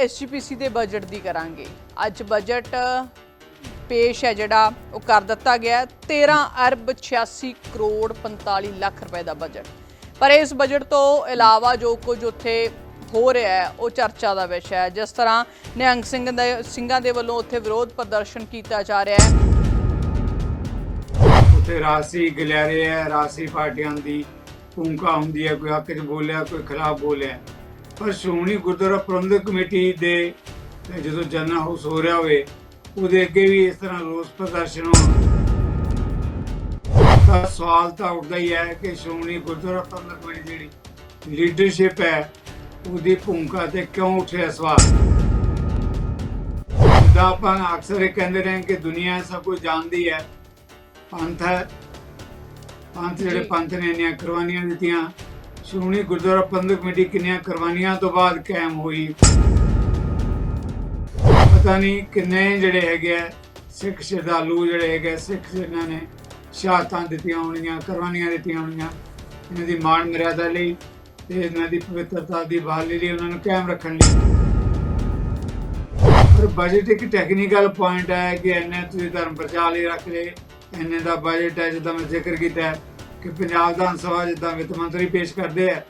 SGPC ਦੇ budget ਦੀ ਕਰਾਂਗੇ। ਅੱਜ ਬਜਟ ਪੇਸ਼ ਹੈ ਜਿਹੜਾ, ਉਹ ਕਰ ਦਿੱਤਾ ਗਿਆ ਹੈ। 13 ਅਰਬ 86 ਕਰੋੜ 45 ਲੱਖ ਰੁਪਏ ਦਾ ਬਜਟ ਪਰ ਇਸ ਬਜਟ ਤੋਂ ਇਲਾਵਾ ਜੋ ਕੁਝ ਉੱਥੇ ਹੋ ਰਿਹਾ ਹੈ, ਉਹ ਚਰਚਾ ਦਾ ਵਿਸ਼ਾ ਹੈ। ਜਿਸ ਤਰ੍ਹਾਂ ਨਿਹੰਗ ਸਿੰਘ ਦੇ, ਸਿੰਘਾਂ ਦੇ ਵੱਲੋਂ ਉੱਥੇ ਵਿਰੋਧ ਪ੍ਰਦਰਸ਼ਨ ਕੀਤਾ ਜਾ ਰਿਹਾ ਹੈ। ਉੱਥੇ ਰਾਸੀ ਗਲਿਆਰੇ ਹੈ, ਰਾਸੀ ਪਾਰਟੀਆਂ ਦੀ ਭੂਮਿਕਾ ਹੁੰਦੀ ਹੈ, ਕੋਈ ਹੱਕ 'ਚ ਬੋਲਿਆ, ਕੋਈ ਖਿਲਾਫ ਬੋਲਿਆ। ਪਰ ਸ਼੍ਰੋਮਣੀ ਗੁਰਦੁਆਰਾ ਪ੍ਰਬੰਧਕ ਕਮੇਟੀ ਦੇ ਜਦੋਂ ਜਨਰਲ ਹਾਊਸ ਹੋ ਰਿਹਾ ਹੋਵੇ ਉਹਦੇ ਅੱਗੇ ਵੀ ਇਸ ਤਰ੍ਹਾਂ ਰੋਸ ਪ੍ਰਦਰਸ਼ਨ ਹੋਣ। ਤਾਂ ਸਵਾਲ ਤਾਂ ਉੱਠਦਾ ਹੀ ਹੈ ਕਿ ਸ਼੍ਰੋਮਣੀ ਗੁਰਦੁਆਰਾ ਪ੍ਰਬੰਧਕ ਕਮੇਟੀ ਜਿਹੜੀ ਲੀਡਰਸ਼ਿਪ ਹੈ ਉਹਦੀ ਭੂਮਿਕਾ ਤੇ ਕਿਉਂ ਉੱਠਿਆ ਸਵਾਲ ਜਿੱਦਾਂ ਆਪਾਂ ਅਕਸਰ ਇਹ ਕਹਿੰਦੇ ਰਹੇ ਕਿ ਦੁਨੀਆ ਸਭ ਕੁਝ ਜਾਣਦੀ ਹੈ। ਪੰਥ ਹੈ। ਪੰਥ ਜਿਹੜੇ। ਪੰਥ ਨੇ ਇੰਨੀਆਂ ਕੁਰਬਾਨੀਆਂ ਦਿੱਤੀਆਂ। ਸ਼੍ਰੋਮਣੀ ਗੁਰਦੁਆਰਾ ਪ੍ਰਬੰਧਕ ਕਮੇਟੀ ਕਿੰਨੀਆਂ ਕੁਰਬਾਨੀਆਂ ਤੋਂ ਬਾਅਦ ਕਾਇਮ ਹੋਈ। ਪਤਾ ਨਹੀਂ ਕਿੰਨੇ ਜਿਹੜੇ ਹੈਗੇ ਆ, ਸਿੱਖ ਸ਼ਰਧਾਲੂ ਜਿਹੜੇ ਹੈਗੇ ਸਿੱਖ ਜਿਨ੍ਹਾਂ ਨੇ ਸ਼ਹਾਦਤਾਂ ਦਿੱਤੀਆਂ ਹੋਣੀਆਂ, ਕੁਰਬਾਨੀਆਂ ਦਿੱਤੀਆਂ ਹੋਣੀਆਂ। ਇਹਨਾਂ ਦੀ ਮਾਣ ਮਰਿਆਦਾ ਲਈ ਤੇ ਇਹਨਾਂ ਦੀ ਪਵਿੱਤਰਤਾ ਦੀ ਬਹਾਲੀ ਲਈ ਉਹਨਾਂ ਨੂੰ ਕਾਇਮ ਰੱਖਣ ਲਈ। ਪਰ ਬਜਟ ਇੱਕ ਟੈਕਨੀਕਲ ਪੁਆਇੰਟ ਹੈ ਕਿ ਇਹਨੇ ਤੁਸੀਂ ਧਰਮ ਪ੍ਰਚਾਰ ਲਈ ਰੱਖ ਲਏ ਇਹਨੇ ਦਾ ਬਜਟ ਹੈ ਜਿੱਦਾਂ ਮੈਂ ਜ਼ਿਕਰ ਕੀਤਾ ਹੈ। ਕਿ ਪੰਜਾਬ ਵਿਧਾਨ ਸਭਾ ਜਿੱਦਾਂ ਵਿੱਤ ਮੰਤਰੀ ਪੇਸ਼ ਕਰਦੇ ਆ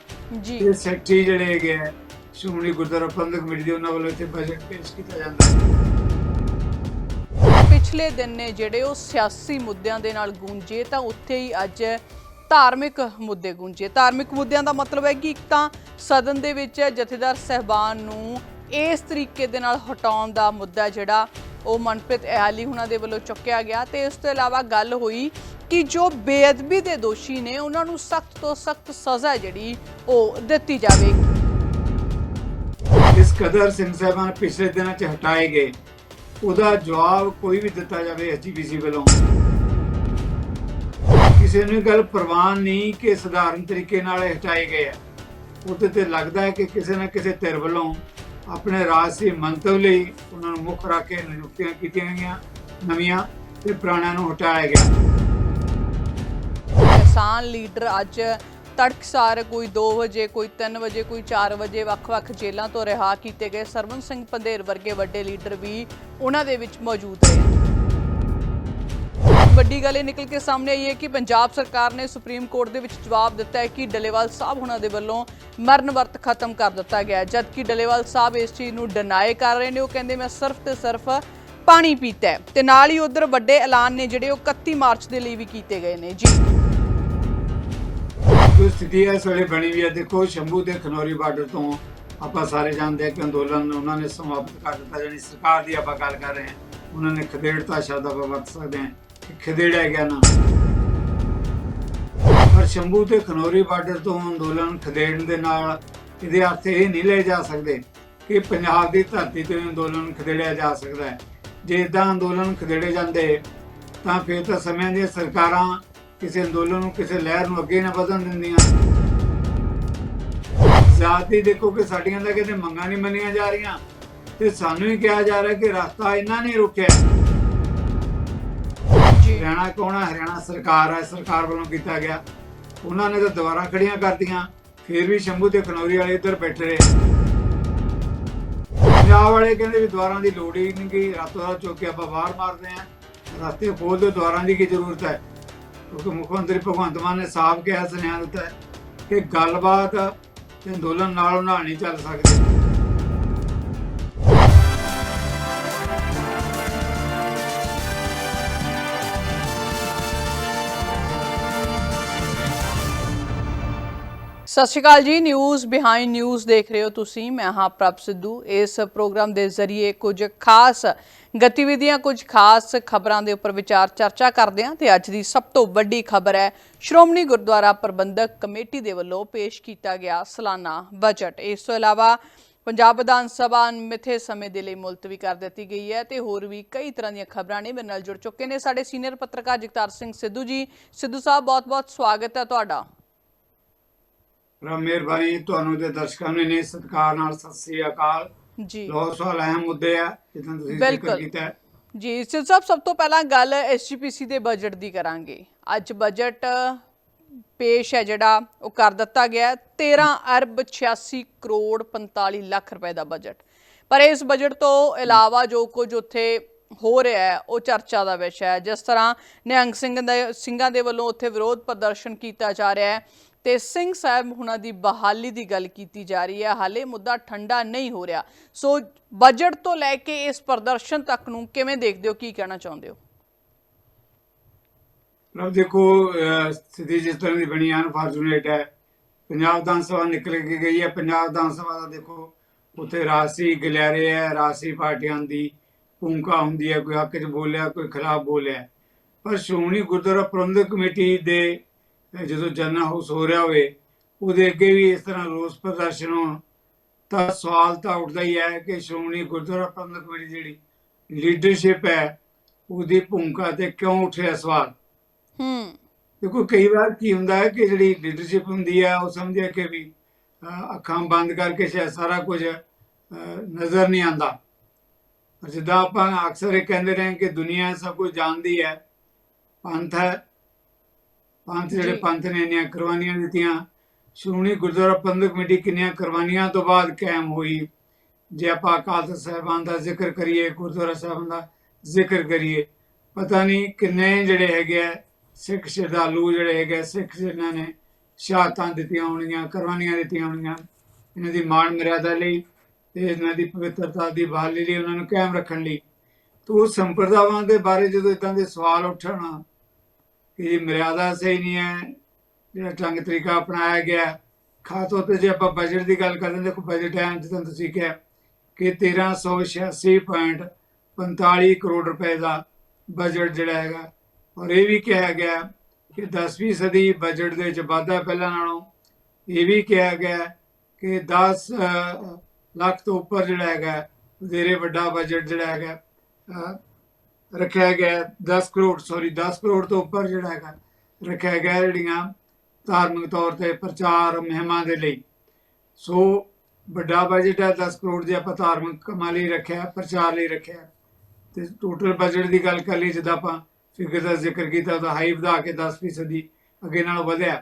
ਜੀ। ਇਹ ਸੈਕਟਰੀ ਜਿਹੜੇ ਹੈਗੇ ਆ ਸ਼੍ਰੋਮਣੀ ਗੁਰਦੁਆਰਾ ਪ੍ਰਬੰਧਕ ਕਮੇਟੀ ਦੇ ਉਹਨਾਂ ਵੱਲੋਂ ਇੱਥੇ ਬਜਟ ਪੇਸ਼ ਕੀਤਾ ਜਾਂਦਾ ਹੈ। ਪਿਛਲੇ ਦਿਨ ਨੇ ਜਿਹੜੇ ਉਹ ਸਿਆਸੀ ਮੁੱਦਿਆਂ ਦੇ ਨਾਲ ਗੂੰਜੇ ਤਾਂ ਉੱਥੇ ਹੀ ਅੱਜ ਧਾਰਮਿਕ ਮੁੱਦੇ ਗੂੰਜੇ। ਧਾਰਮਿਕ ਮੁੱਦਿਆਂ ਦਾ ਮਤਲਬ ਹੈ ਕਿ ਇੱਕ ਤਾਂ ਸਦਨ ਦੇ ਵਿੱਚ ਜਥੇਦਾਰ ਸਹਿਬਾਨ ਨੂੰ ਇਸ ਤਰੀਕੇ ਦੇ ਨਾਲ ਹਟਾਉਣ ਦਾ ਮੁੱਦਾ ਜਿਹੜਾ ਉਹ ਮਨਪ੍ਰੀਤ ਇਹਾਲੀ ਹੁਣਾਂ ਦੇ ਵੱਲੋਂ ਚੁੱਕਿਆ ਗਿਆ। ਤੇ ਇਸ ਤੋਂ ਇਲਾਵਾ ਗੱਲ ਹੋਈ ਕਿ ਜੋ ਬੇਅਦਬੀ ਦੇ ਦੋਸ਼ੀ ਨੇ ਉਹਨਾਂ ਨੂੰ ਸਖਤ ਤੋਂ ਸਖਤ ਸਜ਼ਾ ਜਿਹੜੀ ਉਹ ਦਿੱਤੀ ਜਾਵੇਗੀ ਇਸ ਕਦਰ ਸਿੰਘ ਸਾਹਿਬਾਨ ਪਿਛਲੇ ਦਿਨਾਂ 'ਚ ਹਟਾਏ ਗਏ। ਉਹਦਾ ਜਵਾਬ ਕੋਈ ਵੀ ਦਿੱਤਾ ਜਾਵੇ ਐਸਜੀਪੀਸੀ ਵੱਲੋਂ। ਕਿਸੇ ਨੂੰ ਇਹ ਗੱਲ ਪ੍ਰਵਾਨ ਨਹੀਂ ਕਿ ਸਧਾਰਨ ਤਰੀਕੇ ਨਾਲ ਇਹ ਹਟਾਏ ਗਏ ਆ। ਉਹਦੇ ਤੇ ਲੱਗਦਾ ਹੈ ਕਿ ਕਿਸੇ ਨਾ ਕਿਸੇ ਧਿਰ ਵੱਲੋਂ ਆਪਣੇ ਰਾਜਸੀ ਮੰਤਵ ਲਈ ਉਹਨਾਂ ਨੂੰ ਮੁੱਖ ਰੱਖ ਕੇ ਨਿਯੁਕਤੀਆਂ ਕੀਤੀਆਂ ਗਈਆਂ, ਨਵੀਆਂ ਤੇ ਪੁਰਾਣਿਆਂ ਨੂੰ ਹਟਾਇਆ ਗਿਆ। ਕਿਸਾਨ ਲੀਡਰ ਅੱਜ ਤੜਕਸਾਰ ਕੋਈ 2 ਵਜੇ, ਕੋਈ 3 ਵਜੇ, ਕੋਈ 4 ਵਜੇ ਵੱਖ-ਵੱਖ ਜੇਲ੍ਹਾਂ ਤੋਂ ਰਿਹਾ ਕੀਤੇ ਗਏ। ਸਰਵਨ ਸਿੰਘ ਪੰਧੇਰ ਵਰਗੇ ਵੱਡੇ ਲੀਡਰ ਵੀ ਉਹਨਾਂ ਦੇ ਵਿੱਚ ਮੌਜੂਦ ਰਹੇ। ਵੱਡੀ ਗੱਲ ਇਹ ਨਿਕਲ ਕੇ ਸਾਹਮਣੇ ਆਈ ਹੈ ਕਿ ਪੰਜਾਬ ਸਰਕਾਰ ਨੇ ਸੁਪਰੀਮ ਕੋਰਟ ਦੇ ਵਿੱਚ ਜਵਾਬ ਦਿੱਤਾ ਹੈ ਕਿ ਡਲੇਵਾਲ ਸਾਹਿਬ ਉਹਨਾਂ ਦੇ ਵੱਲੋਂ ਮਰਨ ਵਰਤ ਖਤਮ ਕਰ ਦਿੱਤਾ ਗਿਆ ਜਦਕਿ ਡਲੇਵਾਲ ਸਾਹਿਬ ਇਸ ਚੀਜ਼ ਨੂੰ ਡਿਨਾਈ ਕਰ ਰਹੇ ਨੇ। ਉਹ ਕਹਿੰਦੇ, ਮੈਂ ਸਿਰਫ ਤੇ ਸਿਰਫ ਪਾਣੀ ਪੀਤਾ ਤੇ ਨਾਲ ਹੀ ਉਧਰ ਵੱਡੇ ਐਲਾਨ ਨੇ ਜਿਹੜੇ ਉਹ 31 ਮਾਰਚ ਦੇ ਲਈ ਵੀ ਕੀਤੇ ਗਏ ਨੇ। ਜੀ। ਜੋ ਸਥਿਤੀ ਹੈ, ਇਸ ਵੇਲੇ ਬਣੀ ਵੀ ਹੈ। ਦੇਖੋ, ਸ਼ੰਭੂ ਤੇ ਖਨੌਰੀ ਬਾਰਡਰ ਤੋਂ ਆਪਾਂ ਸਾਰੇ ਜਾਣਦੇ ਹਾਂ ਕਿ ਅੰਦੋਲਨ ਉਹਨਾਂ ਨੇ ਸਮਾਪਤ ਕਰ ਦਿੱਤਾ ਜਾਨੀ ਸਰਕਾਰ ਦੀ ਆਪਾਂ ਗੱਲ ਕਰ ਰਹੇ ਹਾਂ। ਉਹਨਾਂ ਨੇ ਖਦੇੜਤਾ ਸ਼ਬਦ ਆਪਾਂ ਵਰਤ ਸਕਦੇ ਹਾਂ ਕਿ ਖਦੇੜਿਆ ਗਿਆ ਨਾ। ਪਰ ਸ਼ੰਭੂ ਤੇ ਖਨੌਰੀ ਬਾਰਡਰ ਤੋਂ ਅੰਦੋਲਨ ਖਦੇੜਨ ਦੇ ਨਾਲ ਇਹਦੇ ਅਰਥ ਇਹ ਨਹੀਂ ਲਏ ਜਾ ਸਕਦੇ ਕਿ ਪੰਜਾਬ ਦੀ ਧਰਤੀ ਤੋਂ ਅੰਦੋਲਨ ਖਦੇੜਿਆ ਜਾ ਸਕਦਾ ਹੈ। ਜੇ ਇਦਾਂ ਅੰਦੋਲਨ ਖਦੇੜੇ ਜਾਂਦੇ, ਤਾਂ ਫਿਰ ਤਾਂ ਸਮੇਂ ਦੀਆਂ ਸਰਕਾਰਾਂ ਕਿਸੇ ਅੰਦੋਲਨ ਨੂੰ ਕਿਸੇ ਲਹਿਰ ਨੂੰ ਅੱਗੇ ਨਾ ਵਧਣ ਦਿੰਦੀਆਂ। ਜਾਤੀ ਦੇਖੋ ਕਿ ਸਾਡੀਆਂ ਤਾਂ ਕਿਤੇ ਮੰਗਾਂ ਨਹੀਂ ਮੰਨੀਆਂ ਜਾ ਰਹੀਆਂ। ਤੇ ਸਾਨੂੰ ਹੀ ਕਿਹਾ ਜਾ ਰਿਹਾ ਕਿ ਰਸਤਾ ਇਹਨਾਂ ਨੇ ਰੁਕਿਆ। ਹਰਿਆਣਾ ਕੌਣ ਹਰਿਆਣਾ ਸਰਕਾਰ ਹੈ ਸਰਕਾਰ ਵੱਲੋਂ ਕੀਤਾ ਗਿਆ। ਉਹਨਾਂ ਨੇ ਤਾਂ ਦੁਬਾਰਾ ਖੜੀਆਂ ਕਰਤੀਆਂ। ਫਿਰ ਵੀ ਸ਼ੰਭੂ ਤੇ ਖਨੌਰੀ ਵਾਲੇ ਇੱਧਰ ਬੈਠੇ ਰਹੇ। ਪੰਜਾਬ ਵਾਲੇ ਕਹਿੰਦੇ ਵੀ ਦੁਆਰਾਂ ਦੀ ਲੋੜ ਹੀ ਨਹੀਂ ਗਈ ਰਾਤੋਂ ਰਾਤ ਚੁੱਕ ਕੇ ਆਪਾਂ ਬਾਹਰ ਮਾਰਦੇ ਆਂ ਰਸਤੇ ਖੋਲ ਦਿਓ ਦੁਆਰਾਂ ਦੀ ਕੀ ਜ਼ਰੂਰਤ ਹੈ? ਕਿਉਂਕਿ ਮੁੱਖ ਮੰਤਰੀ ਭਗਵੰਤ ਮਾਨ ਨੇ ਸਾਫ਼ ਕਿਹਾ ਸੁਨੇਹਾ ਦਿੱਤਾ ਕਿ ਗੱਲਬਾਤ ਤੇ ਅੰਦੋਲਨ ਨਾਲੋਂ ਨਾਲ ਨਹੀਂ ਚੱਲ ਸਕਦੇ। ਸਤਿ ਸ਼੍ਰੀ ਅਕਾਲ ਜੀ ਨਿਊਜ਼ ਬਿਹਾਈਂਡ ਨਿਊਜ਼ ਦੇਖ ਰਹੇ ਹੋ ਤੁਸੀਂ। ਮੈਂ ਹਾਂ ਪ੍ਰਭ ਸਿੱਧੂ। ਇਸ ਪ੍ਰੋਗਰਾਮ ਦੇ ਜ਼ਰੀਏ ਕੁਝ ਖਾਸ ਗਤੀਵਿਧੀਆਂ, ਕੁਝ ਖਾਸ ਖਬਰਾਂ ਦੇ ਉੱਪਰ ਵਿਚਾਰ ਚਰਚਾ ਕਰਦੇ ਹਾਂ ਤੇ ਅੱਜ ਦੀ ਸਭ ਤੋਂ ਵੱਡੀ ਖਬਰ ਹੈ, ਸ਼੍ਰੋਮਣੀ ਗੁਰਦੁਆਰਾ ਪ੍ਰਬੰਧਕ ਕਮੇਟੀ ਦੇ ਵੱਲੋਂ ਪੇਸ਼ ਕੀਤਾ ਗਿਆ ਸਾਲਾਨਾ ਬਜਟ ਇਸ ਤੋਂ ਇਲਾਵਾ ਪੰਜਾਬ ਵਿਧਾਨ ਸਭਾ ਮਿੱਥੇ ਸਮੇਂ ਦੇ ਲਈ ਮੁਲਤਵੀ ਕਰ ਦਿੱਤੀ ਗਈ ਹੈ ਤੇ ਹੋਰ ਵੀ ਕਈ ਤਰ੍ਹਾਂ ਦੀਆਂ ਖਬਰਾਂ ਨੇ ਮੇਰੇ ਨਾਲ ਜੁੜ ਚੁੱਕੇ ਨੇ ਸਾਡੇ ਸੀਨੀਅਰ ਪੱਤਰਕਾਰ ਜਗਤਾਰ ਸਿੰਘ ਸਿੱਧੂ ਜੀ। ਸਿੱਧੂ ਸਾਹਿਬ, ਬਹੁਤ-ਬਹੁਤ ਸਵਾਗਤ ਹੈ ਤੁਹਾਡਾ। ਬੜਾ ਮਿਹਰਬਾਨੀ ਤੁਹਾਨੂੰ ਤੇ ਦਰਸ਼ਕਾਂ ਨੂੰ ਨੇ ਸਤਿਕਾਰ ਨਾਲ ਸਤਿ ਸ੍ਰੀ ਅਕਾਲ। ਜੀ। ਬਹੁਤ ਸਵਾਲ ਅਹਿਮ ਮੁੱਦੇ ਆ ਜਿੱਦਾਂ ਤੁਸੀਂ ਜ਼ਿਕਰ। ਕੀਤਾ। ਜੀ ਸਿਰ ਸਾਹਿਬ ਸਭ ਤੋਂ ਪਹਿਲਾਂ ਗੱਲ ਐਸਜੀਪੀਸੀ ਦੇ ਬਜਟ ਦੀ ਕਰਾਂਗੇ। ਅੱਜ ਬਜਟ ਪੇਸ਼ ਹੈ ਜਿਹੜਾ ਉਹ ਕਰ ਦਿੱਤਾ ਗਿਆ ਹੈ। 13 ਅਰਬ 86 ਕਰੋੜ 45 ਲੱਖ ਰੁਪਏ ਦਾ ਬਜਟ ਪਰ ਇਸ ਬਜਟ ਤੋਂ ਇਲਾਵਾ ਜੋ ਕੁਝ ਉੱਥੇ ਹੋ ਰਿਹਾ ਹੈ ਉਹ ਚਰਚਾ ਦਾ ਵਿਸ਼ਾ ਹੈ। ਜਿਸ ਤਰ੍ਹਾਂ ਨਿਹੰਗ ਸਿੰਘ ਦੇ ਸਿੰਘਾਂ ਦੇ ਵੱਲੋਂ ਉੱਥੇ ਵਿਰੋਧ ਪ੍ਰਦਰਸ਼ਨ ਕੀਤਾ ਜਾ ਰਿਹਾ ਹੈ। ਤੇ ਸਿੰਘ ਸਾਹਿਬ ਹੁਣਾਂ ਦੀ ਬਹਾਲੀ ਦੀ ਗੱਲ ਕੀਤੀ ਜਾ ਰਹੀ ਹੈ। ਹਾਲੇ ਮੁੱਦਾ ਠੰਡਾ ਨਹੀਂ ਹੋ ਰਿਹਾ। ਸੋ ਬਜਟ ਤੋਂ ਲੈ ਕੇ ਇਸ ਪ੍ਰਦਰਸ਼ਨ ਤੱਕ ਨੂੰ ਕਿਵੇਂ ਦੇਖਦੇ ਹੋ? ਕੀ ਕਹਿਣਾ ਚਾਹੁੰਦੇ ਹੋ? ਲਓ ਦੇਖੋ ਸਥਿਤੀ ਜਿਸ ਤਰ੍ਹਾਂ ਦੀ ਬਣੀ ਅਨਫੋਰਚੂਨੇਟ ਹੈ। ਪੰਜਾਬ ਵਿਧਾਨ ਸਭਾ ਨਿਕਲ ਕੇ ਗਈ ਹੈ। ਪੰਜਾਬ ਵਿਧਾਨ ਸਭਾ ਦਾ ਦੇਖੋ, ਉੱਥੇ ਰਾਸੀ ਗਲਿਆਰੇ ਹੈ ਰਾਸੀ ਪਾਰਟੀਆਂ ਦੀ ਭੂਮਿਕਾ ਹੁੰਦੀ ਹੈ। ਕੋਈ ਹੱਕ 'ਚ ਬੋਲਿਆ, ਕੋਈ ਖਿਲਾਫ ਬੋਲਿਆ। ਪਰ ਸ਼੍ਰੋਮਣੀ ਗੁਰਦੁਆਰਾ ਪ੍ਰਬੰਧਕ ਕਮੇਟੀ ਦੇ ਜਦੋਂ ਜਨਰਲ ਹਾਊਸ ਹੋ ਰਿਹਾ ਹੋਵੇ ਉਹਦੇ ਅੱਗੇ ਵੀ ਇਸ ਤਰ੍ਹਾਂ ਰੋਸ ਪ੍ਰਦਰਸ਼ਨ ਹੋਣ ਤਾਂ ਸਵਾਲ ਤਾਂ ਉੱਠਦਾ ਹੀ ਹੈ ਕਿ ਸ਼੍ਰੋਮਣੀ ਗੁਰਦੁਆਰਾ ਪ੍ਰਬੰਧਕ ਕਮੇਟੀ ਜਿਹੜੀ ਲੀਡਰਸ਼ਿਪ ਹੈ ਉਹਦੀ ਭੂਮਿਕਾ ਤੇ ਕਿਉਂ ਉੱਠਿਆ ਸਵਾਲ? ਹੂੰ। ਦੇਖੋ ਕਈ ਵਾਰ ਕੀ ਹੁੰਦਾ ਹੈ ਕਿ ਜਿਹੜੀ ਲੀਡਰਸ਼ਿਪ ਹੁੰਦੀ ਹੈ ਉਹ ਸਮਝੇ ਕਿ ਵੀ ਅੱਖਾਂ ਬੰਦ ਕਰਕੇ ਸ਼ਾਇਦ ਸਾਰਾ ਕੁਝ ਨਜ਼ਰ ਨਹੀਂ ਆਉਂਦਾ। ਪਰ ਜਿੱਦਾਂ ਆਪਾਂ ਅਕਸਰ ਇਹ ਕਹਿੰਦੇ ਰਹੇ ਕਿ ਦੁਨੀਆ ਸਭ ਕੁਝ ਜਾਣਦੀ ਹੈ ਪੰਥ ਹੈ ਪੰਥ ਜਿਹੜੇ। ਪੰਥ ਨੇ ਇੰਨੀਆਂ ਕੁਰਬਾਨੀਆਂ ਦਿੱਤੀਆਂ ਸ਼੍ਰੋਮਣੀ ਗੁਰਦੁਆਰਾ ਪ੍ਰਬੰਧਕ ਕਮੇਟੀ ਕਿੰਨੀਆਂ ਕੁਰਬਾਨੀਆਂ ਤੋਂ ਬਾਅਦ ਕਾਇਮ ਹੋਈ ਜੇ ਆਪਾਂ ਅਕਾਲ ਤਖਤ ਸਾਹਿਬਾਨ ਦਾ ਜ਼ਿਕਰ ਕਰੀਏ ਗੁਰਦੁਆਰਾ ਸਾਹਿਬਾਨ ਦਾ ਜ਼ਿਕਰ ਕਰੀਏ ਪਤਾ ਨਹੀਂ ਕਿੰਨੇ ਜਿਹੜੇ ਹੈਗੇ ਸਿੱਖ ਸ਼ਰਧਾਲੂ ਜਿਹੜੇ ਹੈਗੇ ਸਿੱਖ ਜਿਨ੍ਹਾਂ ਨੇ ਸ਼ਹਾਦਤਾਂ ਦਿੱਤੀਆਂ ਹੋਣਗੀਆਂ ਕੁਰਬਾਨੀਆਂ ਦਿੱਤੀਆਂ ਹੋਣਗੀਆਂ ਇਹਨਾਂ ਦੀ ਮਾਣ ਮਰਿਆਦਾ ਲਈ ਤੇ ਇਹਨਾਂ ਦੀ ਪਵਿੱਤਰਤਾ ਦੀ ਬਹਾਲੀ ਲਈ ਉਹਨਾਂ ਨੂੰ ਕਾਇਮ ਰੱਖਣ ਲਈ ਤੋ ਸੰਪਰਦਾਵਾਂ ਦੇ ਬਾਰੇ ਜਦੋਂ ਇਦਾਂ ਦੇ ਸਵਾਲ ਉੱਠਣ ਕਿ ਇਹ ਮਰਿਆਦਾ ਸਹੀ ਨਹੀਂ ਹੈ, ਜਿਹੜਾ ਢੰਗ ਤਰੀਕਾ ਅਪਣਾਇਆ ਗਿਆ। ਖਾਸ ਤੌਰ ਤੇ ਜੇ ਆਪਾਂ ਬਜਟ ਦੀ ਗੱਲ ਕਰਦੇ ਹਾਂ, ਦੇਖੋ ਬਜਟ ਹੈ ਜਿੱਦਾਂ ਤੁਸੀਂ ਕਿਹਾ ਕਿ 1386.45 ਕਰੋੜ ਰੁਪਏ ਦਾ ਬਜਟ ਜਿਹੜਾ ਹੈਗਾ। ਔਰ ਇਹ ਵੀ ਕਿਹਾ ਗਿਆ ਕਿ 10ਵੀਂ ਸਦੀ ਬਜਟ ਦੇ ਵਿੱਚ ਵਾਧਾ ਪਹਿਲਾਂ ਨਾਲੋਂ। ਇਹ ਵੀ ਕਿਹਾ ਗਿਆ ਕਿ 10 ਲੱਖ ਤੋਂ ਉੱਪਰ ਜਿਹੜਾ ਹੈਗਾ, ਵਧੇਰੇ ਵੱਡਾ ਬਜਟ ਜਿਹੜਾ ਹੈਗਾ। ਰੱਖਿਆ ਗਿਆ ਹੈ। 10 ਕਰੋੜ ਸੌਰੀ 10 ਕਰੋੜ ਤੋਂ ਉੱਪਰ ਜਿਹੜਾ ਹੈਗਾ, ਰੱਖਿਆ ਗਿਆ ਜਿਹੜੀਆਂ ਧਾਰਮਿਕ ਤੌਰ ਤੇ ਪ੍ਰਚਾਰ ਮੁਹਿੰਮਾਂ ਦੇ ਲਈ। ਸੋ ਵੱਡਾ ਬਜਟ ਹੈ 10 ਕਰੋੜ ਦੇ ਆਪਾਂ ਧਾਰਮਿਕ ਕੰਮਾਂ ਲਈ ਰੱਖਿਆ, ਪ੍ਰਚਾਰ ਲਈ ਰੱਖਿਆ। ਤੇ ਟੋਟਲ ਬਜਟ ਦੀ ਗੱਲ ਕਰ ਲਈ ਜਿੱਦਾਂ ਆਪਾਂ ਫਿਗਰ ਦਾ ਜ਼ਿਕਰ ਕੀਤਾ, ਤਾਂ ਹਾਈ ਵਧਾ ਕੇ 10% ਦੀ ਅੱਗੇ ਨਾਲੋਂ ਵਧਿਆ।